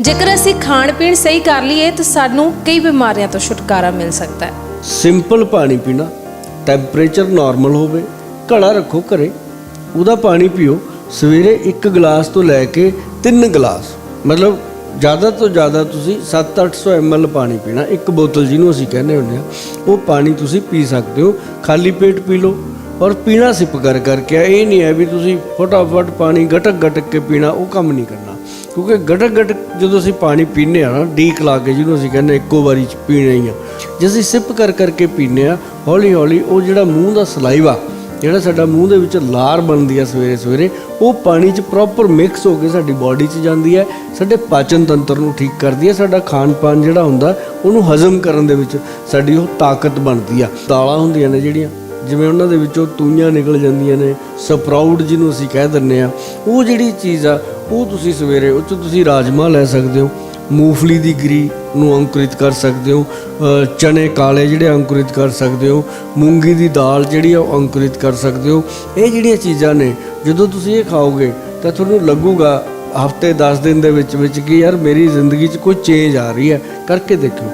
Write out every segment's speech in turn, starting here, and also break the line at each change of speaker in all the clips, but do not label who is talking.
ਜੇਕਰ ਅਸੀਂ ਖਾਣ ਪੀਣ ਸਹੀ ਕਰ ਲਈਏ, ਤਾਂ ਸਾਨੂੰ ਕਈ ਬਿਮਾਰੀਆਂ ਤੋਂ ਛੁਟਕਾਰਾ ਮਿਲ ਸਕਦਾ ਹੈ।
ਸਿੰਪਲ ਪਾਣੀ ਪੀਣਾ ਟੈਂਪਰੇਚਰ ਨਾਰਮਲ ਹੋਵੇ, ਘੜਾ ਰੱਖੋ ਘਰੇ। ਉਹਦਾ ਪਾਣੀ ਪੀਓ, ਸਵੇਰੇ 1 ਗਲਾਸ ਤੋਂ ਲੈ ਕੇ 3 ਗਲਾਸ। ਮਤਲਬ ਜ਼ਿਆਦਾ ਤੋਂ ਜ਼ਿਆਦਾ ਤੁਸੀਂ 7-800 ml ਪਾਣੀ ਪੀਣਾ, ਇੱਕ ਬੋਤਲ ਜਿਹਨੂੰ ਅਸੀਂ ਕਹਿੰਦੇ ਹੁੰਦੇ ਆ, ਉਹ ਪਾਣੀ ਤੁਸੀਂ ਪੀ ਸਕਦੇ ਹੋ। ਖਾਲੀ ਪੇਟ ਪੀ ਲਓ ਔਰ ਪੀਣਾ ਸਿਪ ਕਰ ਕਰਕੇ, ਇਹ ਨਹੀਂ ਹੈ ਵੀ ਤੁਸੀਂ ਫਟਾਫਟ ਪਾਣੀ ਗਟਕ ਗਟਕ ਕੇ ਪੀਣਾ, ਉਹ ਕੰਮ ਨਹੀਂ ਕਰਨਾ। ਕਿਉਂਕਿ ਗਟਕ ਗਟਕ ਜਦੋਂ ਅਸੀਂ ਪਾਣੀ ਪੀਂਦੇ ਆ ਨਾ, ਡੀਕ ਲਾ ਕੇ ਜਿਹਨੂੰ ਅਸੀਂ ਕਹਿੰਦੇ ਇੱਕੋ ਵਾਰੀ ਚ ਪੀਣਾ ਹੀ ਆ। ਜੇ ਅਸੀਂ ਸਿਪ ਕਰ ਕਰਕੇ ਪੀਂਦੇ ਆ ਹੌਲੀ ਹੌਲੀ ਉਹ ਜਿਹੜਾ ਮੂੰਹ ਦਾ ਸਲਾਈਵਾ, ਜਿਹੜਾ ਸਾਡਾ ਮੂੰਹ ਦੇ ਵਿੱਚ ਲਾਰ ਬਣਦੀ ਆ ਸਵੇਰੇ ਸਵੇਰੇ ਉਹ ਪਾਣੀ 'ਚ ਪ੍ਰੋਪਰ ਮਿਕਸ ਹੋ ਕੇ ਸਾਡੀ ਬਾਡੀ 'ਚ ਜਾਂਦੀ ਹੈ, ਸਾਡੇ ਪਾਚਨ ਤੰਤਰ ਨੂੰ ਠੀਕ ਕਰਦੀ ਹੈ, ਸਾਡਾ ਖਾਣ ਪਾਣ ਜਿਹੜਾ ਹੁੰਦਾ, ਉਹਨੂੰ ਹਜ਼ਮ ਕਰਨ ਦੇ ਵਿੱਚ ਸਾਡੀ ਉਹ ਤਾਕਤ ਬਣਦੀ ਆ। ਦਾਲਾਂ ਹੁੰਦੀਆਂ ਨੇ ਜਿਹੜੀਆਂ, ਜਿਵੇਂ ਉਹਨਾਂ ਦੇ ਵਿੱਚੋਂ ਤੂਈਆਂ ਨਿਕਲ ਜਾਂਦੀਆਂ ਨੇ ਸਪਰਾਊਟ ਜਿਹਨੂੰ ਅਸੀਂ ਕਹਿ ਦਿੰਨੇ ਆ ਉਹ ਜਿਹੜੀ ਚੀਜ਼ ਆ ਉਹ ਤੁਸੀਂ ਸਵੇਰੇ ਉਹ 'ਚੋਂ ਤੁਸੀਂ ਰਾਜਮਾ ਲੈ ਸਕਦੇ ਹੋ ਮੂੰਗਫਲੀ ਦੀ ਗਰੀ ਨੂੰ ਅੰਕੁਰਿਤ ਕਰ ਸਕਦੇ ਹੋ ਅ, ਚਨੇ ਕਾਲੇ ਜਿਹੜੇ ਅੰਕੁਰਿਤ ਕਰ ਸਕਦੇ ਹੋ ਮੂੰਗੀ ਦੀ ਦਾਲ ਜਿਹੜੀ ਆ ਉਹ ਅੰਕੁਰਿਤ ਕਰ ਸਕਦੇ ਹੋ। ਇਹ ਜਿਹੜੀਆਂ ਚੀਜ਼ਾਂ ਨੇ ਜਦੋਂ ਤੁਸੀਂ ਇਹ ਖਾਓਗੇ ਤਾਂ ਤੁਹਾਨੂੰ ਲੱਗੂਗਾ ਹਫ਼ਤੇ 10 ਦਿਨ ਦੇ ਵਿੱਚ ਵਿੱਚ ਕਿ ਯਾਰ ਮੇਰੀ ਜ਼ਿੰਦਗੀ 'ਚ ਕੋਈ ਚੇਂਜ ਆ ਰਹੀ ਹੈ। ਕਰਕੇ ਦੇਖਿਓ।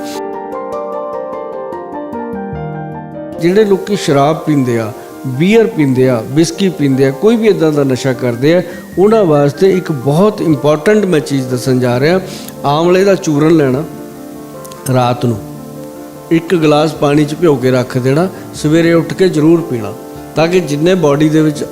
ਜਿਹੜੇ ਲੋਕੀ ਸ਼ਰਾਬ ਪੀਂਦੇ ਆ ਬੀਅਰ ਪੀਂਦੇ ਆ ਵਿਸਕੀ ਪੀਂਦੇ ਆ, ਕੋਈ ਵੀ ਇਦਾਂ ਦਾ ਨਸ਼ਾ ਕਰਦੇ ਆ, ਉਹਨਾਂ ਵਾਸਤੇ ਇੱਕ ਬਹੁਤ ਇੰਪੋਰਟੈਂਟ ਮੈਂ ਚੀਜ਼ ਦੱਸਣ ਜਾ ਰਿਹਾ, ਆਮਲੇ ਦਾ ਚੂਰਨ ਲੈਣਾ ਰਾਤ ਨੂੰ। ਇੱਕ ਗਲਾਸ ਪਾਣੀ 'ਚ ਭਿਓ ਕੇ ਰੱਖ ਦੇਣਾ, ਸਵੇਰੇ ਉੱਠ ਕੇ ਜ਼ਰੂਰ ਪੀਣਾ, ਤਾਂ ਕਿ ਜਿੰਨੇ ਬਾਡੀ ਦੇ ਵਿੱਚ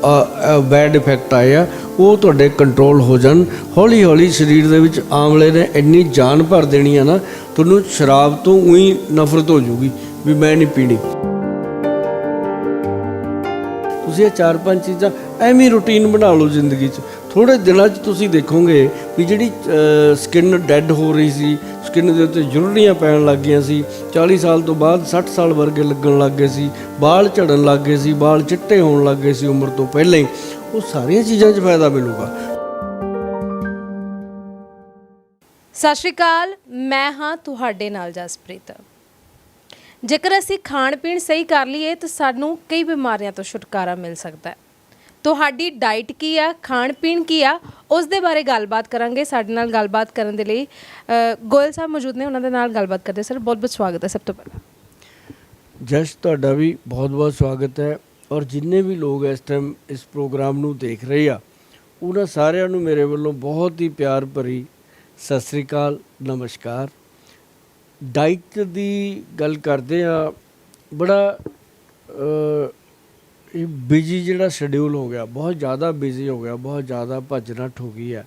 ਬੈਡ ਇਫੈਕਟ ਆਏ ਆ, ਉਹ ਤੁਹਾਡੇ ਕੰਟਰੋਲ ਹੋ ਜਾਣ। ਹੌਲੀ ਹੌਲੀ ਸਰੀਰ ਦੇ ਵਿੱਚ ਆਮਲੇ ਨੇ ਇੰਨੀ ਜਾਨ ਭਰ ਦੇਣੀ ਆ ਨਾ, ਤੁਹਾਨੂੰ ਸ਼ਰਾਬ ਤੋਂ ਉਹੀ ਨਫ਼ਰਤ ਹੋ ਜੂਗੀ ਵੀ ਮੈਂ ਨਹੀਂ ਪੀਣੀ। ਤੁਸੀਂ ਇਹ ਚਾਰ ਪੰਜ ਚੀਜ਼ਾਂ ਐਵੇਂ ਰੂਟੀਨ ਬਣਾ ਲਓ ਜ਼ਿੰਦਗੀ 'ਚ। ਥੋੜੇ ਦਿਨਾਂ 'ਚ ਤੁਸੀਂ ਦੇਖੋਗੇ ਵੀ ਜਿਹੜੀ ਸਕਿਨ ਡੈਡ ਹੋ ਰਹੀ ਸੀ ਸਕਿਨ ਦੇ ਉੱਤੇ ਜੁਰੜੀਆਂ ਪੈਣ ਲੱਗ ਗਈਆਂ ਸੀ 40 ਸਾਲ ਤੋਂ ਬਾਅਦ 60 ਸਾਲ ਵਰਗੇ ਲੱਗਣ ਲੱਗ ਗਏ ਸੀ, ਵਾਲ ਝੜਨ ਲੱਗ ਗਏ ਸੀ, ਵਾਲ ਚਿੱਟੇ ਹੋਣ ਲੱਗ ਗਏ ਸੀ ਉਮਰ ਤੋਂ ਪਹਿਲਾਂ ਹੀ। ਉਹ ਸਾਰੀਆਂ ਚੀਜ਼ਾਂ 'ਚ ਫਾਇਦਾ ਮਿਲੂਗਾ।
ਸਤਿ ਸ਼੍ਰੀ ਅਕਾਲ, ਮੈਂ ਹਾਂ ਤੁਹਾਡੇ ਨਾਲ ਜਸਪ੍ਰੀਤ। ਜੇਕਰ ਅਸੀਂ ਖਾਣ ਪੀਣ ਸਹੀ ਕਰ ਲਈਏ ਤਾਂ ਸਾਨੂੰ ਕਈ ਬਿਮਾਰੀਆਂ ਤੋਂ ਛੁਟਕਾਰਾ ਮਿਲ ਸਕਦਾ ਹੈ। ਤੁਹਾਡੀ ਡਾਈਟ ਕੀ ਆ ਖਾਣ ਪੀਣ ਕੀ ਆ ਉਸ ਦੇ ਬਾਰੇ ਗੱਲਬਾਤ ਕਰਾਂਗੇ। ਸਾਡੇ ਨਾਲ ਗੱਲਬਾਤ ਕਰਨ ਦੇ ਲਈ ਅ, ਗੋਇਲ ਸਾਹਿਬ ਮੌਜੂਦ ਨੇ ਉਹਨਾਂ ਦੇ ਨਾਲ ਗੱਲਬਾਤ ਕਰਦੇ ਸਰ ਬਹੁਤ ਬਹੁਤ ਸਵਾਗਤ ਹੈ ਸਭ ਤੋਂ ਪਹਿਲਾਂ।
ਜਸ਼ ਤੁਹਾਡਾ ਵੀ ਬਹੁਤ-ਬਹੁਤ ਸਵਾਗਤ ਹੈ। ਔਰ ਜਿੰਨੇ ਵੀ ਲੋਕ ਇਸ ਟਾਈਮ ਇਸ ਪ੍ਰੋਗਰਾਮ ਨੂੰ ਦੇਖ ਰਹੇ ਆ ਉਹਨਾਂ ਸਾਰਿਆਂ ਨੂੰ ਮੇਰੇ ਵੱਲੋਂ ਬਹੁਤ ਹੀ ਪਿਆਰ ਭਰੀ ਸਤਿ ਸ੍ਰੀ ਅਕਾਲ ਨਮਸਕਾਰ। ਡਾਈਟ ਦੀ ਗੱਲ ਕਰਦੇ ਆ, ਬੜਾ ਇਹ ਬਿਜ਼ੀ ਜਿਹੜਾ ਸ਼ਡਿਊਲ ਹੋ ਗਿਆ, ਬਹੁਤ ਜ਼ਿਆਦਾ ਬਿਜ਼ੀ ਹੋ ਗਿਆ, ਬਹੁਤ ਜ਼ਿਆਦਾ ਭੱਜ ਨੱਠ ਹੋ ਗਈ ਹੈ।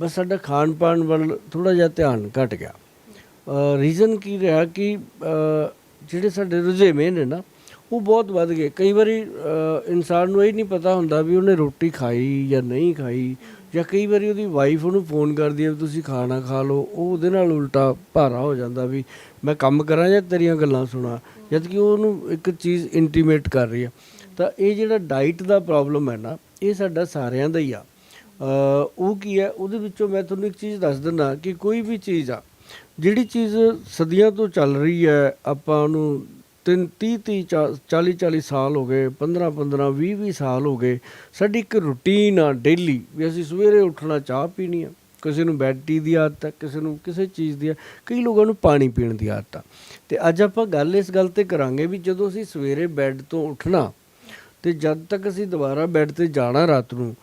ਬਸ ਸਾਡਾ ਖਾਣ ਪਾਣ ਵੱਲ ਥੋੜਾ ਜਿਹਾ ਧਿਆਨ ਘਟ ਗਿਆ। ਰੀਜ਼ਨ ਕੀ ਰਿਹਾ ਕਿ ਜਿਹੜੇ ਸਾਡੇ ਰੁਝੇਵੇਂ ਨੇ ਨਾ, ਉਹ ਬਹੁਤ ਵੱਧ ਗਏ। ਕਈ ਵਾਰੀ ਇਨਸਾਨ ਨੂੰ ਇਹ ਨਹੀਂ ਪਤਾ ਹੁੰਦਾ ਵੀ ਉਹਨੇ ਰੋਟੀ ਖਾਈ ਜਾਂ ਨਹੀਂ ਖਾਈ। ਜਾਂ ਕਈ ਵਾਰੀ ਉਹਦੀ ਵਾਈਫ ਉਹਨੂੰ ਫੋਨ ਕਰਦੀ ਹੈ ਵੀ ਤੁਸੀਂ ਖਾਣਾ ਖਾ ਲਓ, ਉਹ ਉਹਦੇ ਨਾਲ ਉਲਟਾ ਭਾਰਾ ਹੋ ਜਾਂਦਾ ਵੀ ਮੈਂ ਕੰਮ ਕਰਾਂ ਜਾਂ ਤੇਰੀਆਂ ਗੱਲਾਂ ਸੁਣਾ, ਜਦ ਕਿ ਉਹਨੂੰ ਇੱਕ ਚੀਜ਼ ਇੰਟੀਮੇਟ ਕਰ ਰਹੀ ਆ। ਤਾਂ ਇਹ ਜਿਹੜਾ ਡਾਈਟ ਦਾ ਪ੍ਰੋਬਲਮ ਹੈ ਨਾ, ਇਹ ਸਾਡਾ ਸਾਰਿਆਂ ਦਾ ਹੀ ਆ। ਉਹ ਕੀ ਹੈ, ਉਹਦੇ ਵਿੱਚੋਂ ਮੈਂ ਤੁਹਾਨੂੰ ਇੱਕ ਚੀਜ਼ ਦੱਸ ਦਿੰਦਾ ਕਿ ਕੋਈ ਵੀ ਚੀਜ਼ ਆ, ਜਿਹੜੀ ਚੀਜ਼ ਸਦੀਆਂ ਤੋਂ ਚੱਲ ਰਹੀ ਹੈ, ਆਪਾਂ ਉਹਨੂੰ ਤਿੰਨ 30 30 40 40 ਸਾਲ ਹੋ ਗਏ 15 15 20 20 ਸਾਲ ਹੋ ਗਏ, ਸਾਡੀ ਇੱਕ ਰੁਟੀਨ ਆ ਡੇਲੀ ਵੀ ਅਸੀਂ ਸਵੇਰੇ ਉੱਠਣਾ ਚਾਹ ਪੀਣੀ ਆ, ਕਿਸੇ ਨੂੰ ਬੈਡ ਟੀ ਦੀ ਆਦਤ ਹੈ ਕਿਸੇ ਨੂੰ ਕਿਸੇ ਚੀਜ਼ ਦੀ ਹੈ ਕਈ ਲੋਕਾਂ ਨੂੰ ਪਾਣੀ ਪੀਣ ਦੀ ਆਦਤ ਆ। ਤੇ ਅੱਜ ਆਪਾਂ ਗੱਲ ਇਸ ਗੱਲ ਤੇ ਕਰਾਂਗੇ ਵੀ ਜਦੋਂ ਅਸੀਂ ਸਵੇਰੇ ਬੈੱਡ ਤੋਂ ਉੱਠਣਾ, ਤੇ ਜਦ ਤੱਕ ਅਸੀਂ ਦੁਬਾਰਾ ਬੈੱਡ ਤੇ ਜਾਣਾ ਰਾਤ ਨੂੰ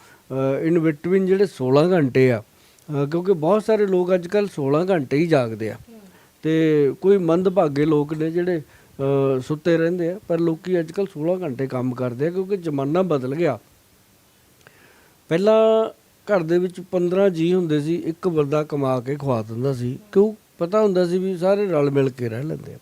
ਇਨ ਬਿਟਵੀਨ ਜਿਹੜੇ 16 ਘੰਟੇ ਆ ਕਿਉਂਕਿ ਬਹੁਤ ਸਾਰੇ ਲੋਕ ਅੱਜ ਕੱਲ 16 ਘੰਟੇ ਹੀ ਜਾਗਦੇ ਆ। ਤੇ ਕੋਈ ਮੰਦਭਾਗੇ ਲੋਕ ਨੇ ਜਿਹੜੇ ਸੁੱਤੇ ਰਹਿੰਦੇ ਆ, ਪਰ ਲੋਕੀ ਅੱਜ ਕੱਲ 16 ਘੰਟੇ ਕੰਮ ਕਰਦੇ ਆ ਕਿਉਂਕਿ ਜ਼ਮਾਨਾ ਬਦਲ ਗਿਆ। ਪਹਿਲਾਂ ਘਰ ਦੇ ਵਿੱਚ 15 ਜੀ ਹੁੰਦੇ ਸੀ, ਇੱਕ ਬੰਦਾ ਕਮਾ ਕੇ ਖਵਾ ਦਿੰਦਾ ਸੀ। ਕਿਉਂ? ਪਤਾ ਹੁੰਦਾ ਸੀ ਵੀ ਸਾਰੇ ਰਲ ਮਿਲ ਕੇ ਰਹਿ ਲੈਂਦੇ ਆ।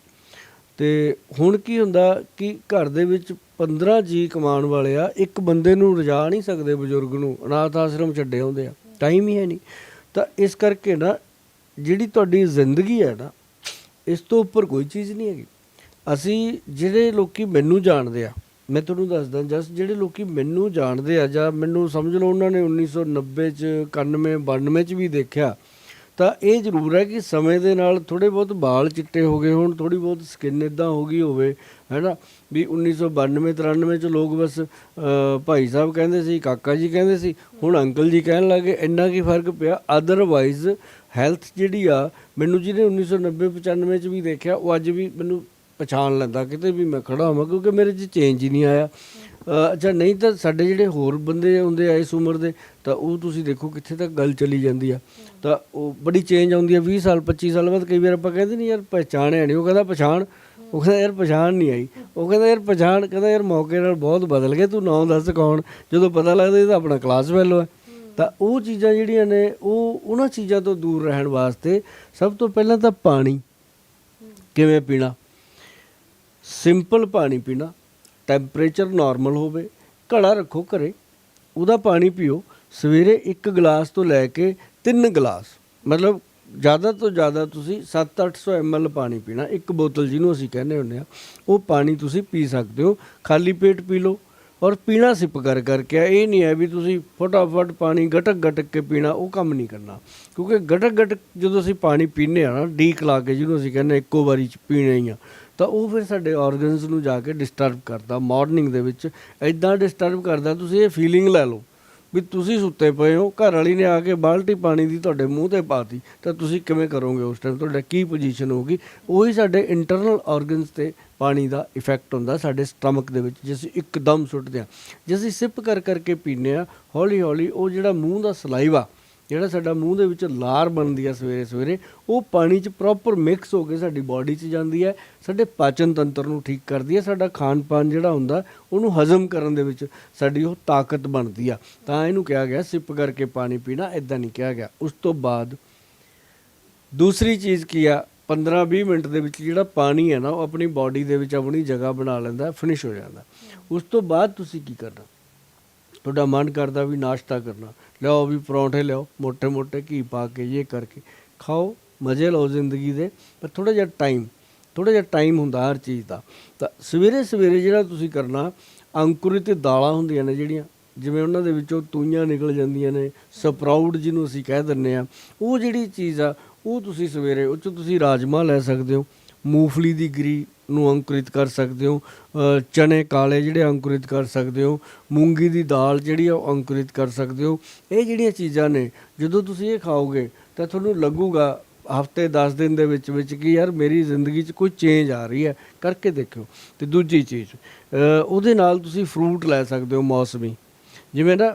ਤੇ ਹੁਣ ਕੀ ਹੁੰਦਾ ਕਿ ਘਰ ਦੇ ਵਿੱਚ 15 ਜੀ ਕਮਾਉਣ ਵਾਲੇ ਆ, ਇੱਕ ਬੰਦੇ ਨੂੰ ਰਜਾ ਨਹੀਂ ਸਕਦੇ ਬਜ਼ੁਰਗ ਨੂੰ, ਅਨਾਥ ਆਸ਼ਰਮ ਛੱਡੇ ਆਉਂਦੇ ਆ। ਟਾਈਮ ਹੀ ਹੈ ਨਹੀਂ। ਤਾਂ ਇਸ ਕਰਕੇ ਨਾ, ਜਿਹੜੀ ਤੁਹਾਡੀ ਜ਼ਿੰਦਗੀ ਹੈ ਨਾ, ਇਸ ਤੋਂ ਉੱਪਰ ਕੋਈ ਚੀਜ਼ ਨਹੀਂ ਹੈਗੀ। ਅਸੀਂ ਜਿਹੜੇ ਲੋਕੀ ਮੈਨੂੰ ਜਾਣਦੇ ਆ, ਮੈਂ ਤੁਹਾਨੂੰ ਦੱਸਦਾ, ਜਸ ਜਿਹੜੇ ਲੋਕੀ ਮੈਨੂੰ ਜਾਣਦੇ ਆ ਜਾਂ ਮੈਨੂੰ ਸਮਝ ਲਓ ਉਹਨਾਂ ਨੇ 1990 ਚ 91 92 ਚ ਵੀ ਦੇਖਿਆ, ਤਾਂ ਇਹ ਜ਼ਰੂਰ ਹੈ ਕਿ ਸਮੇਂ ਦੇ ਨਾਲ ਥੋੜੇ ਬਹੁਤ ਵਾਲ ਚਿੱਟੇ ਹੋ ਗਏ ਹੋਣ ਥੋੜੀ ਬਹੁਤ ਸਕਿਨ ਇਦਾਂ ਹੋ ਗਈ ਹੋਵੇ, ਹੈਨਾ? ਵੀ 1992 93 ਚ ਲੋਕ ਬਸ ਭਾਈ ਸਾਹਿਬ ਕਹਿੰਦੇ ਸੀ, ਕਾਕਾ ਜੀ ਕਹਿੰਦੇ ਸੀ, ਹੁਣ ਅੰਕਲ ਜੀ ਕਹਿਣ ਲੱਗੇ, ਇੰਨਾ ਕੀ ਫ਼ਰਕ ਪਿਆ? ਅਦਰਵਾਈਜ਼ ਹੈਲਥ ਜਿਹੜੀ ਆ, ਮੈਨੂੰ ਜਿਹਨੇ 1990 95 ਚ ਵੀ ਦੇਖਿਆ, ਉਹ ਅੱਜ ਵੀ ਮੈਨੂੰ ਪਛਾਣ ਲੈਂਦਾ, ਕਿਤੇ ਵੀ ਮੈਂ ਖੜਾ ਹੋਵਾਂ, ਕਿਉਂਕਿ ਮੇਰੇ 'ਚ ਚੇਂਜ ਹੀ ਨਹੀਂ ਆਇਆ। ਅੱਛਾ, ਨਹੀਂ ਤਾਂ ਸਾਡੇ ਜਿਹੜੇ ਹੋਰ ਬੰਦੇ ਹੁੰਦੇ ਆ ਇਸ ਉਮਰ ਦੇ, ਤਾਂ ਉਹ ਤੁਸੀਂ ਦੇਖੋ ਕਿੱਥੇ ਤੱਕ ਗੱਲ ਚਲੀ ਜਾਂਦੀ ਆ। ਤਾਂ ਉਹ ਬੜੀ ਚੇਂਜ ਆਉਂਦੀ ਆ 20 ਸਾਲ 25 ਸਾਲ ਬਾਅਦ ਕਈ ਵਾਰ ਆਪਾਂ ਕਹਿੰਦੇ ਨਹੀਂ, ਯਾਰ, ਪਛਾਣਿਆ ਨਹੀਂ। ਉਹ ਕਹਿੰਦਾ, ਪਛਾਣ। ਉਹ ਕਹਿੰਦਾ, ਯਾਰ, ਪਛਾਣ ਨਹੀਂ ਆਈ। ਉਹ ਕਹਿੰਦਾ, ਯਾਰ, ਪਛਾਣ। ਕਹਿੰਦਾ, ਯਾਰ, ਮੌਕੇ ਨਾਲ ਬਹੁਤ ਬਦਲ ਗਏ, ਤੂੰ ਨਾਂ ਦੱਸ ਕੌਣ? ਜਦੋਂ ਪਤਾ ਲੱਗਦਾ, ਇਹ ਤਾਂ ਆਪਣਾ ਕਲਾਸ ਫੈਲੋ ਹੈ ਤਾਂ ਉਹ ਚੀਜ਼ਾਂ ਜਿਹੜੀਆਂ ਨੇ, ਉਹ ਉਹਨਾਂ ਚੀਜ਼ਾਂ ਤੋਂ ਦੂਰ ਰਹਿਣ ਵਾਸਤੇ ਸਭ ਤੋਂ ਪਹਿਲਾਂ ਤਾਂ ਪਾਣੀ। ਕਿਵੇਂ ਪੀਣਾ? ਸਿੰਪਲ ਪਾਣੀ ਪੀਣਾ, ਟੈਂਪਰੇਚਰ ਨਾਰਮਲ ਹੋਵੇ, ਘੜਾ ਰੱਖੋ ਘਰੇ, ਉਹਦਾ ਪਾਣੀ ਪੀਓ, ਸਵੇਰੇ ਇੱਕ ਗਲਾਸ ਤੋਂ ਲੈ ਕੇ ਤਿੰਨ ਗਲਾਸ, ਮਤਲਬ ਜ਼ਿਆਦਾ ਤੋਂ ਜ਼ਿਆਦਾ ਤੁਸੀਂ 7-800 ml ਪਾਣੀ ਪੀਣਾ, ਇੱਕ ਬੋਤਲ ਜਿਹਨੂੰ ਅਸੀਂ ਕਹਿੰਦੇ ਹੁੰਦੇ ਆ ਉਹ ਪਾਣੀ ਤੁਸੀਂ ਪੀ ਸਕਦੇ ਹੋ, ਖਾਲੀ ਪੇਟ ਪੀ ਲਓ, ਔਰ ਪੀਣਾ ਸਿਪ ਕਰ ਕਰਕੇ ਇਹ ਨਹੀਂ ਹੈ ਵੀ ਤੁਸੀਂ ਫਟਾਫਟ ਪਾਣੀ ਗਟਕ ਗਟਕ ਕੇ ਪੀਣਾ, ਉਹ ਕੰਮ ਨਹੀਂ ਕਰਨਾ, ਕਿਉਂਕਿ ਗਟਕ ਗਟਕ ਜਦੋਂ ਅਸੀਂ ਪਾਣੀ ਪੀਂਦੇ ਆ ਨਾ, ਡੀਕ ਲਾ ਕੇ ਜਿਹਨੂੰ ਅਸੀਂ ਕਹਿੰਦੇ ਇੱਕੋ ਵਾਰੀ ਚ ਪੀਣਾ ਹੀ ਆ ਤਾਂ ਉਹ ਫਿਰ ਸਾਡੇ ਆਰਗਨਸ ਨੂੰ ਜਾ ਕੇ ਡਿਸਟਰਬ ਕਰਦਾ ਮਾਰਨਿੰਗ ਦੇ ਵਿੱਚ ਐਦਾਂ ਡਿਸਟਰਬ ਕਰਦਾ, ਤੁਸੀਂ ਇਹ ਫੀਲਿੰਗ ਲੈ ਲਓ ਵੀ ਤੁਸੀਂ ਸੁੱਤੇ ਪਏ ਹੋ, ਘਰ ਵਾਲੀ ਨੇ ਆ ਕੇ ਬਾਲਟੀ ਪਾਣੀ ਦੀ ਤੁਹਾਡੇ ਮੂੰਹ ਤੇ ਪਾਤੀ, ਤਾਂ ਤੁਸੀਂ ਕਿਵੇਂ ਕਰੋਗੇ ਉਸ ਟਾਈਮ ਤੁਹਾਡਾ ਕੀ ਪੋਜੀਸ਼ਨ ਹੋਊਗੀ? ਉਹੀ ਸਾਡੇ ਇੰਟਰਨਲ ਆਰਗਨਸ ਤੇ ਪਾਣੀ ਦਾ ਇਫੈਕਟ ਹੁੰਦਾ ਸਾਡੇ ਸਟਮਕ ਦੇ ਵਿੱਚ, ਜੇ ਅਸੀਂ ਇੱਕਦਮ ਸੁੱਟਦੇ ਹਾਂ। ਜੇ ਅਸੀਂ ਸਿਪ ਕਰ ਕਰਕੇ ਪੀਂਦੇ ਆ ਹੌਲੀ ਹੌਲੀ ਉਹ ਜਿਹੜਾ ਮੂੰਹ ਦਾ ਸਲਾਈਵਾ ਜਿਹੜਾ ਸਾਡਾ ਮੂੰਹ ਦੇ ਵਿੱਚ ਲਾਰ ਬਣਦੀ ਆ ਸਵੇਰੇ ਸਵੇਰੇ, ਉਹ ਪਾਣੀ 'ਚ ਪ੍ਰੋਪਰ ਮਿਕਸ ਹੋ ਕੇ ਸਾਡੀ ਬਾਡੀ 'ਚ ਜਾਂਦੀ ਹੈ ਸਾਡੇ ਪਾਚਨ ਤੰਤਰ ਨੂੰ ਠੀਕ ਕਰਦੀ ਹੈ ਸਾਡਾ ਖਾਣ ਪਾਨ ਜਿਹੜਾ ਹੁੰਦਾ, ਉਹਨੂੰ ਹਜ਼ਮ ਕਰਨ ਦੇ ਵਿੱਚ ਸਾਡੀ ਉਹ ਤਾਕਤ ਬਣਦੀ ਆ। ਤਾਂ ਇਹਨੂੰ ਕਿਹਾ ਗਿਆ ਸਿਪ ਕਰਕੇ ਪਾਣੀ ਪੀਣਾ ਇਦਾਂ ਨਹੀਂ ਕਿਹਾ ਗਿਆ। ਉਸ ਤੋਂ ਬਾਅਦ ਦੂਸਰੀ ਚੀਜ਼ ਕੀ ਆ 15-20 ਮਿੰਟ ਦੇ ਵਿੱਚ ਜਿਹੜਾ ਪਾਣੀ ਹੈ ਨਾ, ਉਹ ਆਪਣੀ ਬਾਡੀ ਦੇ ਵਿੱਚ ਆਪਣੀ ਜਗ੍ਹਾ ਬਣਾ ਲੈਂਦਾ ਫਿਨਿਸ਼ ਹੋ ਜਾਂਦਾ। ਉਸ ਤੋਂ ਬਾਅਦ ਤੁਸੀਂ ਕੀ ਕਰਨਾ? ਤੁਹਾਡਾ ਮਨ ਕਰਦਾ ਵੀ ਨਾਸ਼ਤਾ ਕਰਨਾ। ਲਓ ਵੀ ਪਰੌਂਠੇ ਲਿਓ ਮੋٹے ਮੋٹے ਘੀ ਪਾ ਕੇ, ਇਹ ਕਰਕੇ। ਖਾਓ, ਮਜ਼ੇ ਲਓ ਜ਼ਿੰਦਗੀ ਦੇ, ਪਰ ਥੋੜਾ ਜਿਹਾ ਟਾਈਮ ਥੋੜਾ ਜਿਹਾ ਟਾਈਮ ਹੁੰਦਾ ਹਰ ਚੀਜ਼ ਦਾ। ਤਾਂ ਸਵੇਰੇ ਸਵੇਰੇ ਜਿਹੜਾ ਤੁਸੀਂ ਕਰਨਾ, ਅੰਕੁਰਿਤ ਦਾਲਾਂ ਹੁੰਦੀਆਂ ਨੇ ਜਿਹੜੀਆਂ, ਜਿਵੇਂ ਉਹਨਾਂ ਦੇ ਵਿੱਚੋਂ ਤੂਈਆਂ ਨਿਕਲ ਜਾਂਦੀਆਂ ਨੇ ਸਪਰਾਊਟ ਜਿਹਨੂੰ ਅਸੀਂ ਕਹਿ ਦਿੰਨੇ ਆ ਉਹ ਜਿਹੜੀ ਚੀਜ਼ ਆ, ਉਹ ਤੁਸੀਂ ਸਵੇਰੇ, ਉਹ ਚ ਤੁਸੀਂ ਰਾਜਮਾ ਲੈ ਸਕਦੇ ਹੋ ਮੂਫਲੀ ਦੀ ਗਰੀ ਨੂੰ ਅੰਕੁਰਿਤ ਕਰ ਸਕਦੇ ਹੋ। ਅ, ਚਨੇ ਕਾਲੇ ਜਿਹੜੇ ਅੰਕੁਰਿਤ ਕਰ ਸਕਦੇ ਹੋ। ਮੂੰਗੀ ਦੀ ਦਾਲ ਜਿਹੜੀ ਆ ਉਹ ਅੰਕੁਰਿਤ ਕਰ ਸਕਦੇ ਹੋ। ਇਹ ਜਿਹੜੀਆਂ ਚੀਜ਼ਾਂ ਨੇ ਜਦੋਂ ਤੁਸੀਂ ਇਹ ਖਾਓਗੇ ਤਾਂ ਤੁਹਾਨੂੰ ਲੱਗੂਗਾ ਹਫ਼ਤੇ 10 ਦਿਨ ਦੇ ਵਿੱਚ ਵਿੱਚ ਕਿ ਯਾਰ ਮੇਰੀ ਜ਼ਿੰਦਗੀ 'ਚ ਕੋਈ ਚੇਂਜ ਆ ਰਹੀ ਹੈ। ਕਰਕੇ ਦੇਖਿਓ। ਤੇ ਦੂਜੀ ਚੀਜ਼ ਉਹਦੇ ਨਾਲ ਤੁਸੀਂ ਫਰੂਟ ਲੈ ਸਕਦੇ ਹੋ ਮੌਸਮੀ। ਜਿਵੇਂ ਨਾ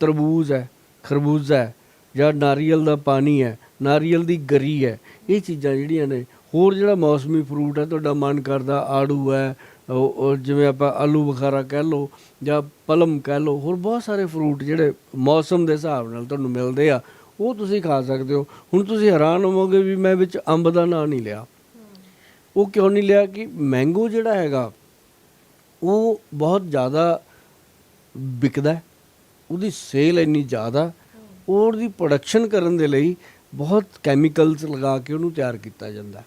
ਤਰਬੂਜ਼ ਹੈ ਖਰਬੂਜ਼ਾ ਹੈ ਜਾਂ ਨਾਰੀਅਲ ਦਾ ਪਾਣੀ ਹੈ ਨਾਰੀਅਲ ਦੀ ਗਰੀ ਹੈ ਇਹ ਚੀਜ਼ਾਂ ਜਿਹੜੀਆਂ ਨੇ ਹੋਰ ਜਿਹੜਾ ਮੌਸਮੀ ਫਰੂਟ ਹੈ, ਤੁਹਾਡਾ ਮਨ ਕਰਦਾ ਆੜੂ ਹੈ, ਉਹ ਜਿਵੇਂ ਆਪਾਂ ਆਲੂ ਬੁਖਾਰਾ ਕਹਿ ਲਓ ਜਾਂ ਪਲਮ ਕਹਿ ਲਓ, ਹੋਰ ਬਹੁਤ ਸਾਰੇ ਫਰੂਟ ਜਿਹੜੇ ਮੌਸਮ ਦੇ ਹਿਸਾਬ ਨਾਲ ਤੁਹਾਨੂੰ ਮਿਲਦੇ ਆ, ਉਹ ਤੁਸੀਂ ਖਾ ਸਕਦੇ ਹੋ। ਹੁਣ ਤੁਸੀਂ ਹੈਰਾਨ ਹੋਵੋਗੇ ਵੀ ਮੈਂ ਵਿੱਚ ਅੰਬ ਦਾ ਨਾਂ ਨਹੀਂ ਲਿਆ। ਉਹ ਕਿਉਂ ਨਹੀਂ ਲਿਆ ਕਿ ਮੈਂਗੋ ਜਿਹੜਾ ਹੈਗਾ, ਉਹ ਬਹੁਤ ਜ਼ਿਆਦਾ ਵਿਕਦਾ ਉਹਦੀ ਸੇਲ ਇੰਨੀ ਜ਼ਿਆਦਾ, ਉਹਦੀ ਪ੍ਰੋਡਕਸ਼ਨ ਕਰਨ ਦੇ ਲਈ ਬਹੁਤ ਕੈਮੀਕਲਸ ਲਗਾ ਕੇ ਉਹਨੂੰ ਤਿਆਰ ਕੀਤਾ ਜਾਂਦਾ